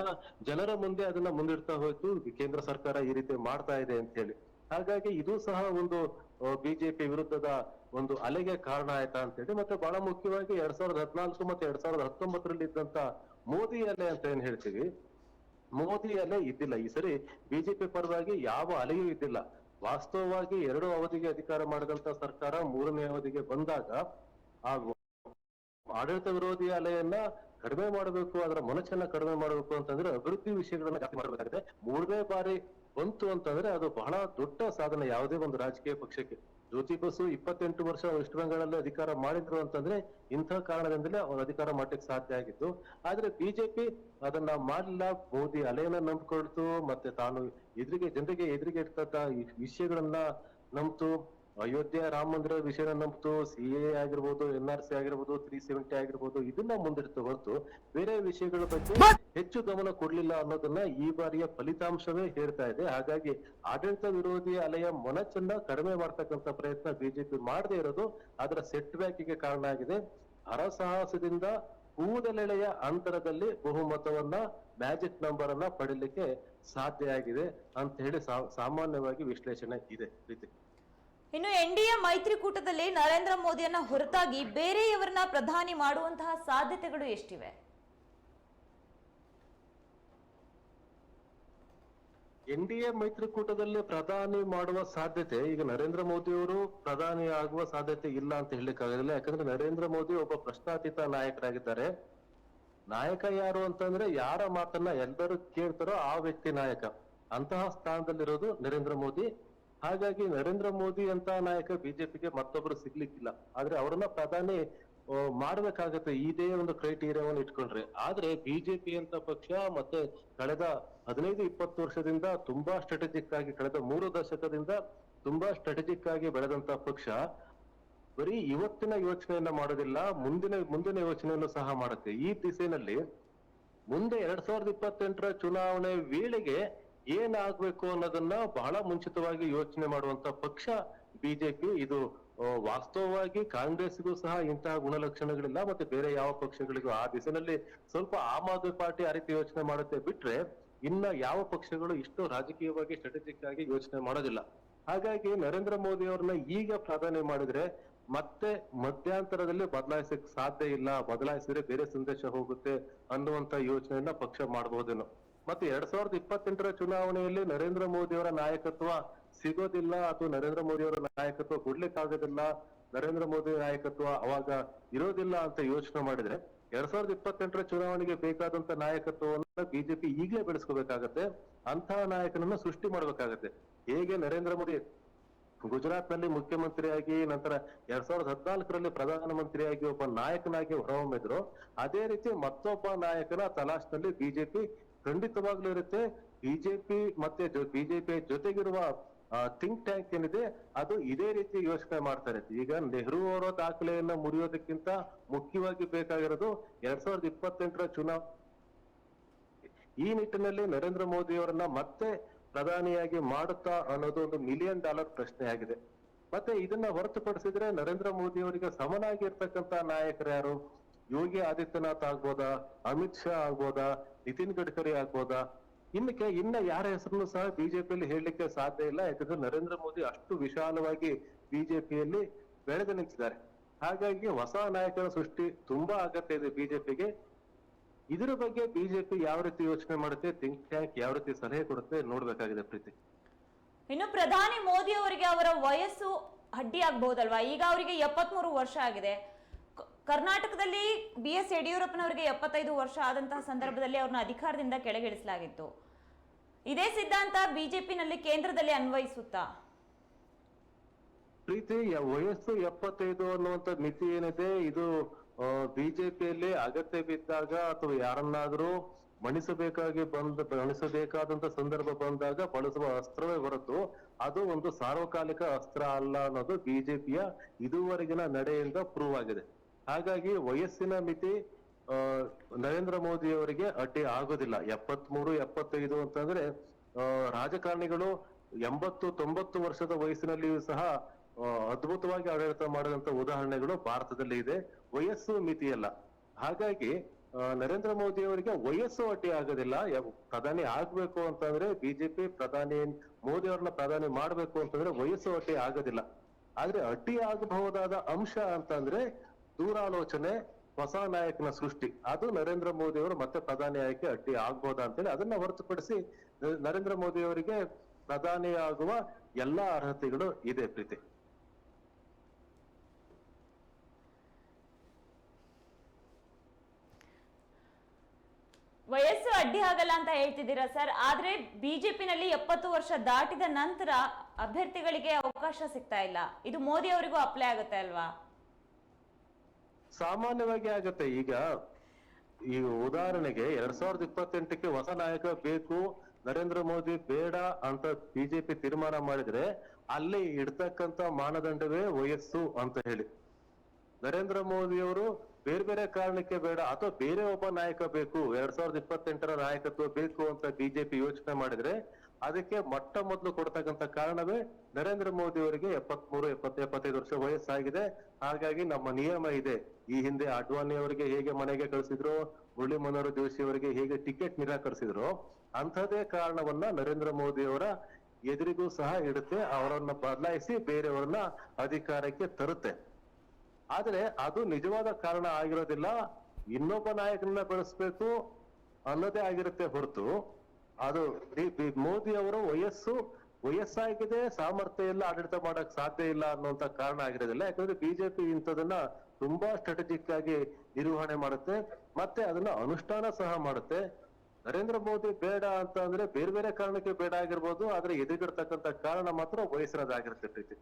ಜನರ ಮುಂದೆ ಅದನ್ನ ಮುಂದಿಡ್ತಾ ಹೋಯ್ತು, ಕೇಂದ್ರ ಸರ್ಕಾರ ಈ ರೀತಿ ಮಾಡ್ತಾ ಇದೆ ಅಂತ ಹೇಳಿ. ಹಾಗಾಗಿ ಇದು ಸಹ ಒಂದು ಬಿಜೆಪಿ ವಿರುದ್ಧದ ಒಂದು ಅಲೆಗೆ ಕಾರಣ ಆಯ್ತಾ ಅಂತ ಹೇಳಿ ಮತ್ತೆ ಬಹಳ ಮುಖ್ಯವಾಗಿ ಎರಡ್ ಸಾವಿರದ ಹದಿನಾಲ್ಕು ಮತ್ತೆ ಎರಡ್ ಸಾವಿರದ ಹತ್ತೊಂಬತ್ತರಲ್ಲಿ ಇದ್ದಂತ ಮೋದಿ ಅಲೆ ಅಂತ ಏನ್ ಹೇಳ್ತೀವಿ? ಮೋದಿ ಅಲೆ ಇದ್ದಿಲ್ಲ. ಈ ಸರಿ ಬಿಜೆಪಿ ಪರವಾಗಿ ಯಾವ ಅಲೆಯೂ ಇದ್ದಿಲ್ಲ. ವಾಸ್ತವವಾಗಿ ಎರಡು ಅವಧಿಗೆ ಅಧಿಕಾರ ಮಾಡಿದಂತ ಸರ್ಕಾರ ಮೂರನೇ ಅವಧಿಗೆ ಬಂದಾಗ ಆ ಆಡಳಿತ ವಿರೋಧಿ ಅಲೆಯನ್ನ ಕಡಿಮೆ ಮಾಡಬೇಕು, ಅದರ ಮನಸ್ಸನ್ನ ಕಡಿಮೆ ಮಾಡಬೇಕು ಅಂತಂದ್ರೆ ಅಭಿವೃದ್ಧಿ ವಿಷಯಗಳನ್ನ ಜಾಸ್ತಿ ಮಾಡಬೇಕಾಗಿದೆ ಮೂರನೇ ಬಾರಿ ಬಂತು ಅಂತಂದ್ರೆ ಅದು ಬಹಳ ದೊಡ್ಡ ಸಾಧನೆ. ಯಾವುದೇ ಒಂದು ರಾಜಕೀಯ ಪಕ್ಷಕ್ಕೆ. ಜ್ಯೋತಿ ಬಸು ಇಪ್ಪತ್ತೆಂಟು ವರ್ಷ ವೆಸ್ಟ್ ಬೆಂಗಾಳಲ್ಲಿ ಅಧಿಕಾರ ಮಾಡಿದ್ರು ಅಂತಂದ್ರೆ ಇಂಥ ಕಾರಣದಿಂದಲೇ ಅವ್ರು ಅಧಿಕಾರ ಮಾಡ್ಲಿಕ್ಕೆ ಸಾಧ್ಯ ಆಗಿತ್ತು. ಆದ್ರೆ ಬಿಜೆಪಿ ಅದನ್ನ ಮಾಡಲಿಲ್ಲ. ಮೋದಿ ಅಲೆಯನ್ನ ನಂಬ್ಕೊಳ್ತು, ಮತ್ತೆ ತಾನು ಎದುರಿಗೆ, ಜನರಿಗೆ ಎದುರಿಗೆ ಈ ವಿಷಯಗಳನ್ನ ನಂಬ್ತು. ಅಯೋಧ್ಯೆ ರಾಮ ಮಂದಿರ ವಿಷಯನ ನಂಬ್ತು ಸಿ ಎ ಆಗಿರ್ಬೋದು ಎನ್ ಆರ್ ಸಿ ಆಗಿರ್ಬೋದು ತ್ರೀ ಸೆವೆಂಟಿ ಆಗಿರ್ಬೋದು ಇದನ್ನ ಮುಂದಿಡ್ತು ಹೊರತು ಬೇರೆ ವಿಷಯಗಳ ಬಗ್ಗೆ ಹೆಚ್ಚು ಗಮನ ಕೊಡ್ಲಿಲ್ಲ ಅನ್ನೋದನ್ನ ಈ ಬಾರಿಯ ಫಲಿತಾಂಶವೇ ಹೇಳ್ತಾ ಇದೆ. ಹಾಗಾಗಿ ಆಡಳಿತ ವಿರೋಧಿ ಅಲೆಯ ಮೊನಚನ್ನ ಕಡಿಮೆ ಮಾಡ್ತಕ್ಕಂತ ಪ್ರಯತ್ನ ಬಿಜೆಪಿ ಮಾಡದೇ ಇರೋದು ಅದರ ಸೆಟ್ ಬ್ಯಾಕಿಗೆ ಕಾರಣ ಆಗಿದೆ. ಹರಸಾಹಸದಿಂದ ಕೂದಲೆಳೆಯ ಅಂತರದಲ್ಲಿ ಬಹುಮತವನ್ನ ಮ್ಯಾಜಿಕ್ ನಂಬರ್ ಅನ್ನ ಪಡಿಲಿಕ್ಕೆ ಸಾಧ್ಯ ಆಗಿದೆ ಅಂತ ಹೇಳಿ ಸಾಮಾನ್ಯವಾಗಿ ವಿಶ್ಲೇಷಣೆ ಇದೆ ಪ್ರೀತಿ. ಇನ್ನು ಎನ್ ಡಿ ಎ ಮೈತ್ರಿಕೂಟದಲ್ಲಿ ನರೇಂದ್ರ ಮೋದಿಯನ್ನ ಹೊರತಾಗಿ ಬೇರೆಯವರನ್ನ ಪ್ರಧಾನಿ ಮಾಡುವಂತಹ ಸಾಧ್ಯತೆಗಳು ಎಷ್ಟಿವೆ? ಎನ್ ಡಿ ಎ ಮೈತ್ರಿಕೂಟದಲ್ಲಿ ಪ್ರಧಾನಿ ಮಾಡುವ ಸಾಧ್ಯತೆ, ಈಗ ನರೇಂದ್ರ ಮೋದಿ ಅವರು ಪ್ರಧಾನಿ ಆಗುವ ಸಾಧ್ಯತೆ ಇಲ್ಲ ಅಂತ ಹೇಳಲಿಕ್ಕಾಗೋದಿಲ್ಲ. ಯಾಕಂದ್ರೆ ನರೇಂದ್ರ ಮೋದಿ ಒಬ್ಬ ಪ್ರಶ್ನಾತೀತ ನಾಯಕರಾಗಿದ್ದಾರೆ. ನಾಯಕ ಯಾರು ಅಂತಂದ್ರೆ ಯಾರ ಮಾತನ್ನ ಎಲ್ಲರೂ ಕೇಳ್ತಾರೋ ಆ ವ್ಯಕ್ತಿ ನಾಯಕ. ಅಂತಹ ಸ್ಥಾನದಲ್ಲಿರೋದು ನರೇಂದ್ರ ಮೋದಿ. ಹಾಗಾಗಿ ನರೇಂದ್ರ ಮೋದಿ ಅಂತ ನಾಯಕ ಬಿಜೆಪಿಗೆ ಮತ್ತೊಬ್ರು ಸಿಗ್ಲಿಕ್ಕಿಲ್ಲ. ಆದ್ರೆ ಅವರನ್ನ ಪ್ರಧಾನಿ ಮಾಡ್ಬೇಕಾಗತ್ತೆ. ಇದೇ ಒಂದು ಕ್ರೈಟೀರಿಯಾವನ್ನು ಇಟ್ಕೊಂಡ್ರೆ. ಆದ್ರೆ ಬಿಜೆಪಿ ಅಂತ ಪಕ್ಷ ಮತ್ತೆ ಕಳೆದ ಹದಿನೈದು, ಇಪ್ಪತ್ತು ವರ್ಷದಿಂದ ತುಂಬಾ ಸ್ಟ್ರಾಟಜಿಕ್ ಆಗಿ, ಕಳೆದ ಮೂರು ದಶಕದಿಂದ ತುಂಬಾ ಸ್ಟ್ರಾಟಜಿಕ್ ಆಗಿ ಬೆಳೆದಂತ ಪಕ್ಷ, ಬರೀ ಇವತ್ತಿನ ಯೋಚನೆಯನ್ನ ಮಾಡೋದಿಲ್ಲ, ಮುಂದಿನ ಮುಂದಿನ ಯೋಚನೆಯನ್ನು ಸಹ ಮಾಡುತ್ತೆ. ಈ ದಿಸೆನಲ್ಲಿ ಮುಂದೆ ಎರಡ್ ಸಾವಿರದ ಇಪ್ಪತ್ತೆಂಟರ ಚುನಾವಣೆ ವೇಳೆಗೆ ಏನಾಗ್ಬೇಕು ಅನ್ನೋದನ್ನ ಬಹಳ ಮುಂಚಿತವಾಗಿ ಯೋಚನೆ ಮಾಡುವಂತ ಪಕ್ಷ ಬಿಜೆಪಿ. ಇದು ವಾಸ್ತವವಾಗಿ ಕಾಂಗ್ರೆಸ್ಗೂ ಸಹ ಇಂತಹ ಗುಣಲಕ್ಷಣಗಳಿಲ್ಲ, ಮತ್ತೆ ಬೇರೆ ಯಾವ ಪಕ್ಷಗಳಿಗೂ ಆ ದಿಸೆನಲ್ಲಿ ಸ್ವಲ್ಪ ಆಮ್ ಆದ್ಮಿ ಪಾರ್ಟಿ ಆ ರೀತಿ ಯೋಚನೆ ಮಾಡುತ್ತೆ ಬಿಟ್ರೆ ಇನ್ನ ಯಾವ ಪಕ್ಷಗಳು ಇಷ್ಟು ರಾಜಕೀಯವಾಗಿ ಸ್ಟ್ರಾಟಜಿಕ್ ಆಗಿ ಯೋಚನೆ ಮಾಡೋದಿಲ್ಲ. ಹಾಗಾಗಿ ನರೇಂದ್ರ ಮೋದಿ ಅವ್ರನ್ನ ಈಗ ಪ್ರಾಧಾನ್ಯ ಮಾಡಿದ್ರೆ ಮತ್ತೆ ಮಧ್ಯಂತರದಲ್ಲಿ ಬದಲಾಯಿಸಕ್ ಸಾಧ್ಯ ಇಲ್ಲ, ಬದಲಾಯಿಸಿದ್ರೆ ಬೇರೆ ಸಂದೇಶ ಹೋಗುತ್ತೆ ಅನ್ನುವಂತ ಯೋಚನೆಯನ್ನ ಪಕ್ಷ ಮಾಡಬಹುದೇನೋ. ಮತ್ತೆ ಎರಡ್ ಸಾವಿರದ ಇಪ್ಪತ್ತೆಂಟರ ಚುನಾವಣೆಯಲ್ಲಿ ನರೇಂದ್ರ ಮೋದಿ ಅವರ ನಾಯಕತ್ವ ಸಿಗೋದಿಲ್ಲ ಅಥವಾ ನರೇಂದ್ರ ಮೋದಿ ಅವರ ನಾಯಕತ್ವ ಕೊಡ್ಲಿಕ್ಕಾಗೋದಿಲ್ಲ, ನರೇಂದ್ರ ಮೋದಿ ನಾಯಕತ್ವ ಅವಾಗ ಇರೋದಿಲ್ಲ ಅಂತ ಯೋಚನೆ ಮಾಡಿದ್ರೆ ಎರಡ್ ಸಾವಿರದ ಇಪ್ಪತ್ತೆಂಟರ ಚುನಾವಣೆಗೆ ಬೇಕಾದಂತ ನಾಯಕತ್ವವನ್ನ ಬಿಜೆಪಿ ಈಗಲೇ ಬೆಳೆಸ್ಕೋಬೇಕಾಗತ್ತೆ ಅಂತಹ ನಾಯಕನನ್ನ ಸೃಷ್ಟಿ ಮಾಡ್ಬೇಕಾಗತ್ತೆ. ಹೇಗೆ ನರೇಂದ್ರ ಮೋದಿ ಗುಜರಾತ್ನಲ್ಲಿ ಮುಖ್ಯಮಂತ್ರಿಯಾಗಿ, ನಂತರ ಎರಡ್ ಸಾವಿರದ ಹದಿನಾಲ್ಕರಲ್ಲಿ ಪ್ರಧಾನಮಂತ್ರಿಯಾಗಿ ಒಬ್ಬ ನಾಯಕನಾಗಿ ಹೊರಹೊಮ್ಮಿದ್ರು, ಅದೇ ರೀತಿ ಮತ್ತೊಬ್ಬ ನಾಯಕನ ತಲಾಶ್ನಲ್ಲಿ ಬಿಜೆಪಿ ಖಂಡಿತವಾಗ್ಲೂ ಇರುತ್ತೆ. ಬಿಜೆಪಿ ಮತ್ತೆ ಬಿಜೆಪಿ ಜೊತೆಗಿರುವ ಥಿಂಕ್ ಟ್ಯಾಂಕ್ ಏನಿದೆ, ಅದು ಇದೇ ರೀತಿ ಯೋಚನೆ ಮಾಡ್ತಾ ಇರುತ್ತೆ. ಈಗ ನೆಹರು ಅವರ ದಾಖಲೆಯನ್ನ ಮುರಿಯೋದಕ್ಕಿಂತ ಮುಖ್ಯವಾಗಿ ಬೇಕಾಗಿರೋದು ಎರಡ್ ಸಾವಿರದ ಇಪ್ಪತ್ತೆಂಟರ ಚುನಾವಣೆ ಈ ನಿಟ್ಟಿನಲ್ಲಿ ನರೇಂದ್ರ ಮೋದಿ ಅವರನ್ನ ಮತ್ತೆ ಪ್ರಧಾನಿಯಾಗಿ ಮಾಡುತ್ತಾ ಅನ್ನೋದು ಒಂದು ಮಿಲಿಯನ್ ಡಾಲರ್ ಪ್ರಶ್ನೆ ಆಗಿದೆ. ಮತ್ತೆ ಇದನ್ನ ಹೊರತುಪಡಿಸಿದ್ರೆ ನರೇಂದ್ರ ಮೋದಿ ಅವರಿಗೆ ಸಮನಾಗಿರ್ತಕ್ಕಂತ ನಾಯಕರು ಯಾರು? ಯೋಗಿ ಆದಿತ್ಯನಾಥ್ ಆಗ್ಬೋದಾ? ಅಮಿತ್ ಶಾ ಆಗ್ಬೋದಾ? ನಿತಿನ್ ಗಡ್ಕರಿ ಆಗ್ಬೋದಾ? ಇನ್ನಕ್ಕೆ ಇನ್ನ ಯಾರ ಹೆಸರನ್ನು ಸಹ ಬಿಜೆಪಿಯಲ್ಲಿ ಹೇಳಲಿಕ್ಕೆ ಸಾಧ್ಯ ಇಲ್ಲ. ಯಾಕಂದ್ರೆ ನರೇಂದ್ರ ಮೋದಿ ಅಷ್ಟು ವಿಶಾಲವಾಗಿ ಬಿಜೆಪಿಯಲ್ಲಿ ಬೆಳೆದು ನಿಂತಿದ್ದಾರೆ. ಹಾಗಾಗಿ ಹೊಸ ನಾಯಕರ ಸೃಷ್ಟಿ ತುಂಬಾ ಅಗತ್ಯ ಇದೆ ಬಿಜೆಪಿಗೆ. ಇದರ ಬಗ್ಗೆ ಬಿಜೆಪಿ ಯಾವ ರೀತಿ ಯೋಚನೆ ಮಾಡುತ್ತೆ ಥಿಂಕ್ ಟ್ಯಾಂಕ್ ಯಾವ ರೀತಿ ಸಲಹೆ ಕೊಡುತ್ತೆ ನೋಡ್ಬೇಕಾಗಿದೆ ಪ್ರೀತಿ. ಇನ್ನು ಪ್ರಧಾನಿ ಮೋದಿ ಅವರಿಗೆ ಅವರ ವಯಸ್ಸು ಅಡ್ಡಿ ಆಗ್ಬಹುದಲ್ವಾ ಈಗ ಅವರಿಗೆ ಎಪ್ಪತ್ಮೂರು ವರ್ಷ ಆಗಿದೆ. ಕರ್ನಾಟಕದಲ್ಲಿ ಬಿ ಎಸ್ ಯಡಿಯೂರಪ್ಪನವರಿಗೆ ಎಪ್ಪತ್ತೈದು ವರ್ಷ ಆದಂತಹ ಸಂದರ್ಭದಲ್ಲಿ ಅವ್ರನ್ನ ಅಧಿಕಾರದಿಂದ ಕೆಳಗಿಳಿಸಲಾಗಿತ್ತು. ಇದೇ ಸಿದ್ಧಾಂತ ಬಿಜೆಪಿನಲ್ಲಿ ಕೇಂದ್ರದಲ್ಲಿ ಅನ್ವಯಿಸುತ್ತಾ? ಪ್ರೀತಿ ವಯಸ್ಸು ಎಪ್ಪತ್ತೈದು ಅನ್ನುವಂತ ಮಿತಿ ಏನಿದೆ, ಇದು ಬಿಜೆಪಿಯಲ್ಲಿ ಅಗತ್ಯ ಬಿದ್ದಾಗ ಅಥವಾ ಯಾರನ್ನಾದ್ರೂ ಮಣಿಸಬೇಕಾಗಿ ಬಂದ, ಮಣಿಸಬೇಕಾದಂತ ಸಂದರ್ಭ ಬಂದಾಗ ಬಳಸುವ ಅಸ್ತ್ರವೇ ಹೊರತು ಅದು ಒಂದು ಸಾರ್ವಕಾಲಿಕ ಅಸ್ತ್ರ ಅಲ್ಲ ಅನ್ನೋದು ಬಿಜೆಪಿಯ ಇದುವರೆಗಿನ ನಡೆಯಿಂದ ಪ್ರೂವ್ ಆಗಿದೆ. ಹಾಗಾಗಿ ವಯಸ್ಸಿನ ಮಿತಿ ನರೇಂದ್ರ ಮೋದಿ ಅವರಿಗೆ ಅಡ್ಡಿ ಆಗೋದಿಲ್ಲ. ಎಪ್ಪತ್ಮೂರು, ಎಪ್ಪತ್ತೈದು ಅಂತಂದ್ರೆ ರಾಜಕಾರಣಿಗಳು ಎಂಬತ್ತು, ತೊಂಬತ್ತು ವರ್ಷದ ವಯಸ್ಸಿನಲ್ಲಿಯೂ ಸಹ ಅದ್ಭುತವಾಗಿ ಆಡಳಿತ ಮಾಡಿದಂತ ಉದಾಹರಣೆಗಳು ಭಾರತದಲ್ಲಿ ಇದೆ. ವಯಸ್ಸು ಮಿತಿಯಲ್ಲ. ಹಾಗಾಗಿ ನರೇಂದ್ರ ಮೋದಿ ಅವರಿಗೆ ವಯಸ್ಸು ಅಡ್ಡಿ ಆಗೋದಿಲ್ಲ. ಪ್ರಧಾನಿ ಆಗ್ಬೇಕು ಅಂತಂದ್ರೆ ಬಿಜೆಪಿ ಪ್ರಧಾನಿ, ಮೋದಿ ಅವ್ರನ್ನ ಪ್ರಧಾನಿ ಮಾಡ್ಬೇಕು ಅಂತಂದ್ರೆ ವಯಸ್ಸು ಅಡ್ಡಿ ಆಗೋದಿಲ್ಲ. ಆದ್ರೆ ಅಡ್ಡಿ ಆಗಬಹುದಾದ ಅಂಶ ಅಂತಂದ್ರೆ ದೂರಾಲೋಚನೆ ಹೊಸ ನಾಯಕನ ಸೃಷ್ಟಿ. ಅದು ನರೇಂದ್ರ ಮೋದಿ ಅವರು ಮತ್ತೆ ಪ್ರಧಾನಿ ಆಯ್ಕೆ ಅಡ್ಡಿ ಆಗ್ಬೋದಾ ಅಂತೇಳಿ ಅದನ್ನ ಹೊರತುಪಡಿಸಿ ನರೇಂದ್ರ ಮೋದಿ ಅವರಿಗೆ ಪ್ರಧಾನಿಯಾಗುವ ಎಲ್ಲಾ ಅರ್ಹತೆಗಳು ಇದೆ ಪ್ರೀತಿ. ವಯಸ್ಸು ಅಡ್ಡಿ ಆಗಲ್ಲ ಅಂತ ಹೇಳ್ತಿದ್ದೀರಾ ಸರ್? ಆದ್ರೆ ಬಿಜೆಪಿನಲ್ಲಿ ಎಪ್ಪತ್ತು ವರ್ಷ ದಾಟಿದ ನಂತರ ಅಭ್ಯರ್ಥಿಗಳಿಗೆ ಅವಕಾಶ ಸಿಗ್ತಾ ಇಲ್ಲ. ಇದು ಮೋದಿ ಅವರಿಗೂ ಅಪ್ಲೈ ಆಗುತ್ತೆ ಅಲ್ವಾ? ಸಾಮಾನ್ಯವಾಗಿ ಆಗತ್ತೆ. ಈಗ, ಈ ಉದಾಹರಣೆಗೆ ಎರಡ್ ಸಾವಿರದ ಇಪ್ಪತ್ತೆಂಟಕ್ಕೆ ಹೊಸ ನಾಯಕ ಬೇಕು, ನರೇಂದ್ರ ಮೋದಿ ಬೇಡ ಅಂತ ಬಿಜೆಪಿ ತೀರ್ಮಾನ ಮಾಡಿದ್ರೆ ಅಲ್ಲಿ ಇಡ್ತಕ್ಕಂತ ಮಾನದಂಡವೇ ವಯಸ್ಸು ಅಂತ ಹೇಳಿ. ನರೇಂದ್ರ ಮೋದಿ ಅವರು ಬೇರೆ ಬೇರೆ ಕಾರಣಕ್ಕೆ ಬೇಡ ಅಥವಾ ಬೇರೆ ಒಬ್ಬ ನಾಯಕ ಬೇಕು, ಎರಡ್ ಸಾವಿರದ ಇಪ್ಪತ್ತೆಂಟರ ನಾಯಕತ್ವ ಬೇಕು ಅಂತ ಬಿಜೆಪಿ ಯೋಚನೆ ಮಾಡಿದ್ರೆ ಅದಕ್ಕೆ ಮೊಟ್ಟ ಮೊದಲು ಕೊಡ್ತಕ್ಕಂತ ಕಾರಣವೇ ನರೇಂದ್ರ ಮೋದಿ ಅವರಿಗೆ ಎಪ್ಪತ್ಮೂರು ಎಪ್ಪತ್ ಎಪ್ಪತ್ತೈದು ವರ್ಷ ವಯಸ್ಸಾಗಿದೆ. ಹಾಗಾಗಿ ನಮ್ಮ ನಿಯಮ ಇದೆ. ಈ ಹಿಂದೆ ಅಡ್ವಾಣಿ ಅವರಿಗೆ ಹೇಗೆ ಮನೆಗೆ ಕಳಿಸಿದ್ರು, ಮುರಳಿ ಮನೋಹರ್ ಜೋಶಿ ಅವರಿಗೆ ಹೇಗೆ ಟಿಕೆಟ್ ನಿರಾಕರಿಸಿದ್ರು ಅಂಥದೇ ಕಾರಣವನ್ನ ನರೇಂದ್ರ ಮೋದಿ ಅವರ ಎದುರಿಗೂ ಸಹ ಇಡುತ್ತೆ. ಅವರನ್ನ ಬದಲಾಯಿಸಿ ಬೇರೆಯವರನ್ನ ಅಧಿಕಾರಕ್ಕೆ ತರುತ್ತೆ. ಆದರೆ ಅದು ನಿಜವಾದ ಕಾರಣ ಆಗಿರೋದಿಲ್ಲ. ಇನ್ನೊಬ್ಬ ನಾಯಕನನ್ನ ಬೆಳೆಸ್ಬೇಕು ಅನ್ನೋದೇ ಆಗಿರುತ್ತೆ ಹೊರತು. ಅದು ಮೋದಿ ಅವರ ವಯಸ್ಸು, ವಯಸ್ಸಾಗಿದೆ, ಸಾಮರ್ಥ್ಯ ಇಲ್ಲ, ಆಡಳಿತ ಮಾಡಕ್ ಸಾಧ್ಯ ಇಲ್ಲ ಅನ್ನುವಂತ ಕಾರಣ ಆಗಿರೋದಿಲ್ಲ. ಯಾಕಂದ್ರೆ ಬಿಜೆಪಿ ಇಂಥದನ್ನ ತುಂಬಾ ಸ್ಟ್ರಾಟಜಿಕ್ ಆಗಿ ನಿರ್ವಹಣೆ ಮಾಡುತ್ತೆ, ಮತ್ತೆ ಅದನ್ನ ಅನುಷ್ಠಾನ ಸಹ ಮಾಡುತ್ತೆ. ನರೇಂದ್ರ ಮೋದಿ ಬೇಡ ಅಂತ ಅಂದ್ರೆ ಬೇರೆ ಬೇರೆ ಕಾರಣಕ್ಕೆ ಬೇಡ ಆಗಿರ್ಬೋದು, ಆದ್ರೆ ಎದುರಿಗಿರ್ತಕ್ಕಂಥ ಕಾರಣ ಮಾತ್ರ ವಯಸ್ಸಿನದಾಗಿರುತ್ತೆ ಪ್ರೀತಿ.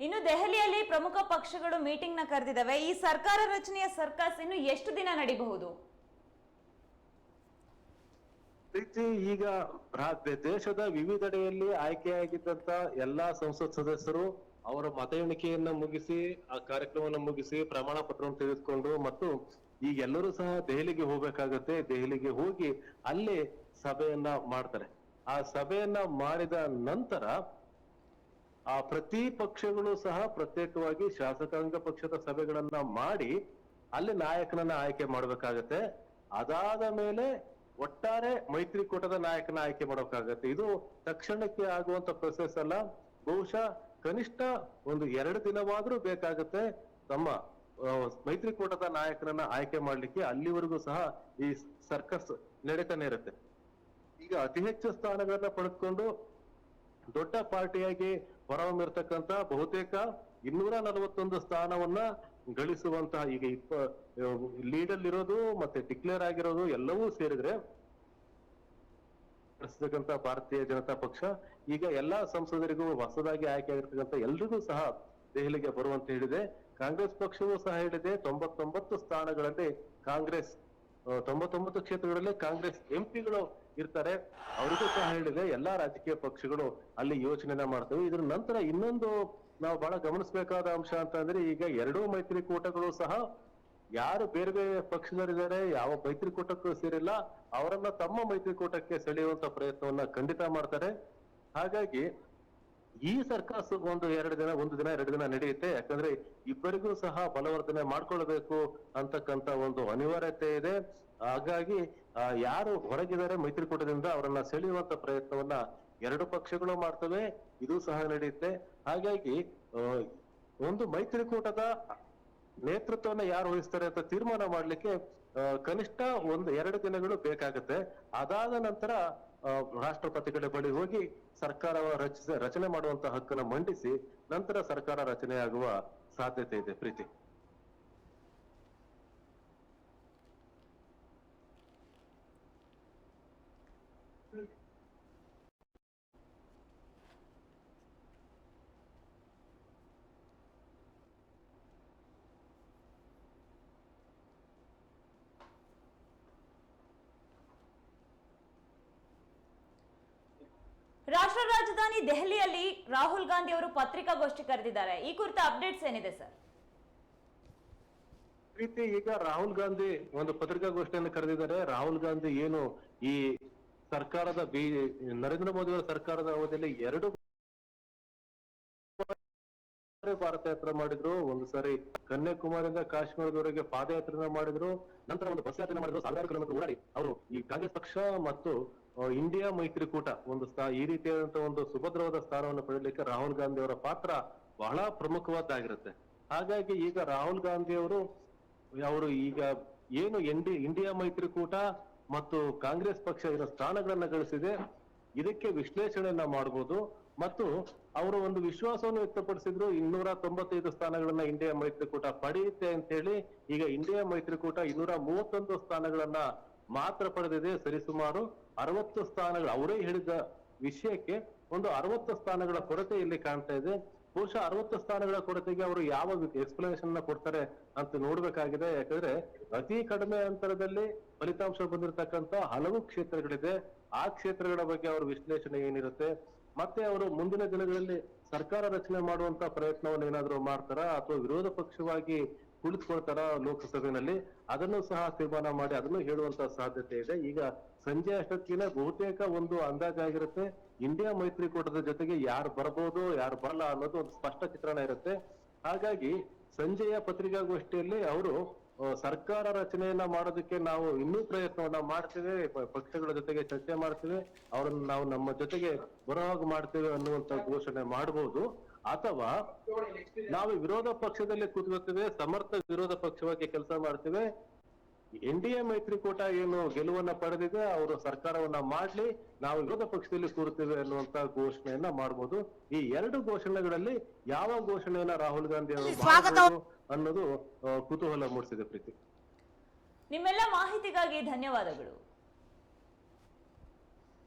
ಇನ್ನು ದೆಹಲಿಯಲ್ಲಿ ಪ್ರಮುಖ ಪಕ್ಷಗಳು ಮೀಟಿಂಗ್ನ ಕರೆದಿದ್ದಾವೆ. ಈ ಸರ್ಕಾರ ರಚನೆಯ ಸರ್ಕಸ್ ಇನ್ನು ಎಷ್ಟು ದಿನ ನಡೀಬಹುದು? ಈಗ ದೇಶದ ವಿವಿಧೆಡೆಯಲ್ಲಿ ಆಯ್ಕೆಯಾಗಿದ್ದಂತ ಎಲ್ಲಾ ಸಂಸತ್ ಸದಸ್ಯರು ಅವರ ಮತ ಎಣಿಕೆಯನ್ನ ಮುಗಿಸಿ, ಆ ಕಾರ್ಯಕ್ರಮವನ್ನು ಮುಗಿಸಿ ಪ್ರಮಾಣ ಪತ್ರವನ್ನು ತೆಗೆದುಕೊಂಡು ಮತ್ತು ಈಗೆಲ್ಲರೂ ಸಹ ದೆಹಲಿಗೆ ಹೋಗ್ಬೇಕಾಗತ್ತೆ. ದೆಹಲಿಗೆ ಹೋಗಿ ಅಲ್ಲಿ ಸಭೆಯನ್ನ ಮಾಡ್ತಾರೆ. ಆ ಸಭೆಯನ್ನ ಮಾಡಿದ ನಂತರ ಆ ಪ್ರತಿ ಪಕ್ಷಗಳು ಸಹ ಪ್ರತ್ಯೇಕವಾಗಿ ಶಾಸಕಾಂಗ ಪಕ್ಷದ ಸಭೆಗಳನ್ನ ಮಾಡಿ ಅಲ್ಲಿ ನಾಯಕನನ್ನ ಆಯ್ಕೆ ಮಾಡ್ಬೇಕಾಗತ್ತೆ. ಅದಾದ ಮೇಲೆ ಒಟ್ಟಾರೆ ಮೈತ್ರಿಕೂಟದ ನಾಯಕನ ಆಯ್ಕೆ ಮಾಡಬೇಕಾಗತ್ತೆ. ಇದು ತಕ್ಷಣಕ್ಕೆ ಆಗುವಂತ ಪ್ರೊಸೆಸ್ ಅಲ್ಲ. ಬಹುಶಃ ಕನಿಷ್ಠ ಒಂದು ಎರಡು ದಿನವಾದ್ರೂ ಬೇಕಾಗತ್ತೆ ತಮ್ಮ ಮೈತ್ರಿಕೂಟದ ನಾಯಕನನ್ನ ಆಯ್ಕೆ ಮಾಡ್ಲಿಕ್ಕೆ ಅಲ್ಲಿವರೆಗೂ ಸಹ ಈ ಸರ್ಕಸ್ ನಡೀತಾನೆ ಇರುತ್ತೆ. ಈಗ ಅತಿ ಹೆಚ್ಚು ಸ್ಥಾನಗಳನ್ನ ಪಡೆದುಕೊಂಡು ದೊಡ್ಡ ಪಾರ್ಟಿಯಾಗಿ ಹೊರಹೊಮ್ಮಿರ್ತಕ್ಕಂತ ಬಹುತೇಕ ಇನ್ನೂರ ನಲವತ್ತೊಂದು ಸ್ಥಾನವನ್ನ ಗಳಿಸುವಂತಹ ಈಗ ಇಪ್ಪ ಲೀಡ್ ಅಲ್ಲಿರೋದು ಮತ್ತೆ ಡಿಕ್ಲೇರ್ ಆಗಿರೋದು ಎಲ್ಲವೂ ಸೇರಿದ್ರೆ ನಡೆಸತಕ್ಕಂತ ಭಾರತೀಯ ಜನತಾ ಪಕ್ಷ ಈಗ ಎಲ್ಲಾ ಸಂಸದರಿಗೂ ಹೊಸದಾಗಿ ಆಯ್ಕೆ ಆಗಿರ್ತಕ್ಕಂಥ ಎಲ್ರಿಗೂ ಸಹ ದೆಹಲಿಗೆ ಬರುವಂತ ಹೇಳಿದೆ. ಕಾಂಗ್ರೆಸ್ ಪಕ್ಷವೂ ಸಹ ಹೇಳಿದೆ, ತೊಂಬತ್ತೊಂಬತ್ತು ಸ್ಥಾನಗಳಲ್ಲಿ ಕಾಂಗ್ರೆಸ್ ತೊಂಬತ್ತೊಂಬತ್ತು ಕ್ಷೇತ್ರಗಳಲ್ಲಿ ಕಾಂಗ್ರೆಸ್ ಎಂಪಿಗಳು ಇರ್ತಾರೆ. ಅವರಿಗೂ ಸಹ ಹೇಳಿದೆ, ಎಲ್ಲಾ ರಾಜಕೀಯ ಪಕ್ಷಗಳು ಅಲ್ಲಿ ಯೋಚನೆನ ಮಾಡ್ತವೆ. ಇದ್ರ ನಂತರ ಇನ್ನೊಂದು ನಾವು ಬಹಳ ಗಮನಿಸಬೇಕಾದ ಅಂಶ ಅಂತ ಅಂದ್ರೆ ಈಗ ಎರಡೂ ಮೈತ್ರಿಕೂಟಗಳು ಸಹ ಯಾರು ಬೇರೆ ಬೇರೆ ಪಕ್ಷದವರಿದ್ದಾರೆ ಯಾವ ಮೈತ್ರಿಕೂಟಕ್ಕೂ ಸೇರಿಲ್ಲ, ಅವರನ್ನ ತಮ್ಮ ಮೈತ್ರಿಕೂಟಕ್ಕೆ ಸೆಳೆಯುವಂತ ಪ್ರಯತ್ನವನ್ನ ಖಂಡಿತ ಮಾಡ್ತಾರೆ. ಹಾಗಾಗಿ ಈ ಸರ್ಕಸ್ ಒಂದು ಎರಡು ದಿನ, ಒಂದು ದಿನ, ಎರಡು ದಿನ ನಡೆಯುತ್ತೆ. ಯಾಕಂದ್ರೆ ಇಬ್ಬರಿಗೂ ಸಹ ಬಲವರ್ಧನೆ ಮಾಡ್ಕೊಳ್ಬೇಕು ಅಂತಕ್ಕಂತ ಒಂದು ಅನಿವಾರ್ಯತೆ ಇದೆ. ಹಾಗಾಗಿ ಯಾರು ಹೊರಗಿದ್ದಾರೆ ಮೈತ್ರಿಕೂಟದಿಂದ ಅವರನ್ನ ಸೆಳೆಯುವಂತ ಪ್ರಯತ್ನವನ್ನ ಎರಡು ಪಕ್ಷಗಳು ಮಾಡ್ತವೆ. ಇದು ಸಹ ನಡೆಯುತ್ತೆ. ಹಾಗಾಗಿ ಒಂದು ಮೈತ್ರಿಕೂಟದ ನೇತೃತ್ವವನ್ನ ಯಾರು ವಹಿಸ್ತಾರೆ ಅಂತ ತೀರ್ಮಾನ ಮಾಡ್ಲಿಕ್ಕೆ ಕನಿಷ್ಠ ಒಂದು ಎರಡು ದಿನಗಳು ಬೇಕಾಗುತ್ತೆ. ಅದಾದ ನಂತರ ರಾಷ್ಟ್ರಪತಿಗಳ ಬಳಿ ಹೋಗಿ ಸರ್ಕಾರ ರಚಿಸ, ರಚನೆ ಮಾಡುವಂತ ಹಕ್ಕನ್ನ ಮಂಡಿಸಿ ನಂತರ ಸರ್ಕಾರ ರಚನೆಯಾಗುವ ಸಾಧ್ಯತೆ ಇದೆ ಪ್ರೀತಿ. ರಾಷ್ಟ್ರ ರಾಜಧಾನಿ ದೆಹಲಿಯಲ್ಲಿ ರಾಹುಲ್ ಗಾಂಧಿ ಅವರು ಪತ್ರಿಕಾಗೋಷ್ಠಿ ಕರೆದಿದ್ದಾರೆ. ಈ ಕುರಿತ ಅಪ್ಡೇಟ್ಸ್ ಏನಿದೆ ಸರ್? ರೀತಿ ಈಗ ರಾಹುಲ್ ಗಾಂಧಿ ಒಂದು ಪತ್ರಿಕಾಗೋಷ್ಠಿಯನ್ನು ಕರೆದಿದ್ದಾರೆ. ರಾಹುಲ್ ಗಾಂಧಿ ಏನು ಈ ಸರ್ಕಾರದ ಬಿ, ನರೇಂದ್ರ ಮೋದಿ ಅವರ ಸರ್ಕಾರದ ಅವಧಿಯಲ್ಲಿ ಎರಡು ಬಾರಿ ಭಾರತ ಯಾತ್ರೆ ಮಾಡಿದ್ರು. ಒಂದು ಸಾರಿ ಕನ್ಯಾಕುಮಾರಿಯಿಂದ ಕಾಶ್ಮೀರದವರೆಗೆ ಪಾದಯಾತ್ರೆ ಮಾಡಿದ್ರು. ನಂತರ ಒಂದು ಬಸ್ ಯಾತ್ರೆ ಮಾಡಿದ್ರು. ಸಾವಿರಾರು ಕಿಲೋಮೀಟರ್ ಓಡಾಡಿ ಅವರು ಈ ಕಾಂಗ್ರೆಸ್ ಪಕ್ಷ ಮತ್ತು ಇಂಡಿಯಾ ಮೈತ್ರಿಕೂಟ ಒಂದು ಸ್ಥಾ ಈ ರೀತಿಯಾದಂತಹ ಒಂದು ಸುಭದ್ರವಾದ ಸ್ಥಾನವನ್ನು ಪಡೆಯಲಿಕ್ಕೆ ರಾಹುಲ್ ಗಾಂಧಿ ಅವರ ಪಾತ್ರ ಬಹಳ ಪ್ರಮುಖವಾದ್ದಾಗಿರುತ್ತೆ. ಹಾಗಾಗಿ ಈಗ ರಾಹುಲ್ ಗಾಂಧಿ ಅವರು ಅವರು ಈಗ ಏನು ಎಂಡಿ ಇಂಡಿಯಾ ಮೈತ್ರಿಕೂಟ ಮತ್ತು ಕಾಂಗ್ರೆಸ್ ಪಕ್ಷ ಇರೋ ಸ್ಥಾನಗಳನ್ನ ಗಳಿಸಿದೆ, ಇದಕ್ಕೆ ವಿಶ್ಲೇಷಣೆಯನ್ನ ಮಾಡಬಹುದು ಮತ್ತು ಅವರು ಒಂದು ವಿಶ್ವಾಸವನ್ನು ವ್ಯಕ್ತಪಡಿಸಿದ್ರು, ಇನ್ನೂರ ತೊಂಬತ್ತೈದು ಸ್ಥಾನಗಳನ್ನ ಇಂಡಿಯಾ ಮೈತ್ರಿಕೂಟ ಪಡೆಯುತ್ತೆ ಅಂತ ಹೇಳಿ, ಈಗ ಇಂಡಿಯಾ ಮೈತ್ರಿಕೂಟ ಇನ್ನೂರ ಮೂವತ್ತೊಂದು ಸ್ಥಾನಗಳನ್ನ ಮಾತ್ರ ಪಡೆದಿದೆ, ಸರಿಸುಮಾರು ಅರವತ್ತು ಸ್ಥಾನಗಳು, ಅವರೇ ಹೇಳಿದ ವಿಷಯಕ್ಕೆ ಒಂದು ಅರವತ್ತು ಸ್ಥಾನಗಳ ಕೊರತೆ ಇಲ್ಲಿ ಕಾಣ್ತಾ ಇದೆ. ಬಹುಶಃ ಅರವತ್ತು ಸ್ಥಾನಗಳ ಕೊರತೆಗೆ ಅವರು ಯಾವ ಎಕ್ಸ್ಪ್ಲನೇಷನ್ ಕೊಡ್ತಾರೆ ಅಂತ ನೋಡ್ಬೇಕಾಗಿದೆ. ಯಾಕಂದ್ರೆ ಅತಿ ಕಡಿಮೆ ಅಂತರದಲ್ಲಿ ಫಲಿತಾಂಶ ಬಂದಿರತಕ್ಕಂತ ಹಲವು ಕ್ಷೇತ್ರಗಳಿದೆ. ಆ ಕ್ಷೇತ್ರಗಳ ಬಗ್ಗೆ ಅವರ ವಿಶ್ಲೇಷಣೆ ಏನಿರುತ್ತೆ? ಮತ್ತೆ ಅವರು ಮುಂದಿನ ದಿನಗಳಲ್ಲಿ ಸರ್ಕಾರ ರಚನೆ ಮಾಡುವಂತ ಪ್ರಯತ್ನವನ್ನು ಏನಾದ್ರು ಮಾಡ್ತಾರಾ? ಅಥವಾ ವಿರೋಧ ಪಕ್ಷವಾಗಿ ಕುಳಿತುಕೊಳ್ತಾರ ಲೋಕಸಭೆಯಲ್ಲಿ ಅದನ್ನು ಸಹ ತೀರ್ಮಾನ ಮಾಡಿ ಅದನ್ನು ಹೇಳುವಂತ ಸಾಧ್ಯತೆ ಇದೆ. ಈಗ ಸಂಜೆ ಅಷ್ಟೊತ್ತಿನ ಬಹುತೇಕ ಒಂದು ಅಂದಾಜಾಗಿರುತ್ತೆ ಇಂಡಿಯಾ ಮೈತ್ರಿಕೂಟದ ಜೊತೆಗೆ ಯಾರು ಬರ್ಬೋದು, ಯಾರು ಬರಲ್ಲ ಅನ್ನೋದು ಒಂದು ಸ್ಪಷ್ಟ ಚಿತ್ರಣ ಇರುತ್ತೆ. ಹಾಗಾಗಿ ಸಂಜೆಯ ಪತ್ರಿಕಾಗೋಷ್ಠಿಯಲ್ಲಿ ಅವರು ಸರ್ಕಾರ ರಚನೆಯನ್ನ ಮಾಡೋದಕ್ಕೆ ನಾವು ಇನ್ನೂ ಪ್ರಯತ್ನವನ್ನ ಮಾಡ್ತೇವೆ ಪಕ್ಷಗಳ ಜೊತೆಗೆ ಚರ್ಚೆ ಮಾಡ್ತೇವೆ, ಅವರನ್ನು ನಾವು ನಮ್ಮ ಜೊತೆಗೆ ಬರುವಾಗ ಮಾಡ್ತೇವೆ ಅನ್ನುವಂತ ಘೋಷಣೆ ಮಾಡಬಹುದು ಅಥವಾ ನಾವು ವಿರೋಧ ಪಕ್ಷದಲ್ಲಿ ಕೂತ್ಕೊತೇವೆ ಸಮರ್ಥ ವಿರೋಧ ಪಕ್ಷವಾಗಿ ಕೆಲಸ ಮಾಡ್ತೇವೆ. ಎನ್ ಡಿ ಎ ಮೈತ್ರಿಕೂಟ ಏನು ಗೆಲುವನ್ನ ಪಡೆದಿದೆ ಅವರು ಸರ್ಕಾರವನ್ನ ಮಾಡ್ಲಿ ನಾವು ವಿರೋಧ ಪಕ್ಷದಲ್ಲಿ ಕೂರ್ತೇವೆ ಅನ್ನುವಂತ ಘೋಷಣೆಯನ್ನ ಮಾಡಬಹುದು ಈ ಎರಡು ಘೋಷಣೆಗಳಲ್ಲಿ ಯಾವ ಘೋಷಣೆಯನ್ನ ರಾಹುಲ್ ಗಾಂಧಿ ಅವರು. ಅನ್ನೋದು ಕುತೂಹಲ ಮೂಡಿಸಿದೆ ಪ್ರೀತಿ. ನಿಮ್ಮೆಲ್ಲ ಮಾಹಿತಿಗಾಗಿ ಧನ್ಯವಾದಗಳು.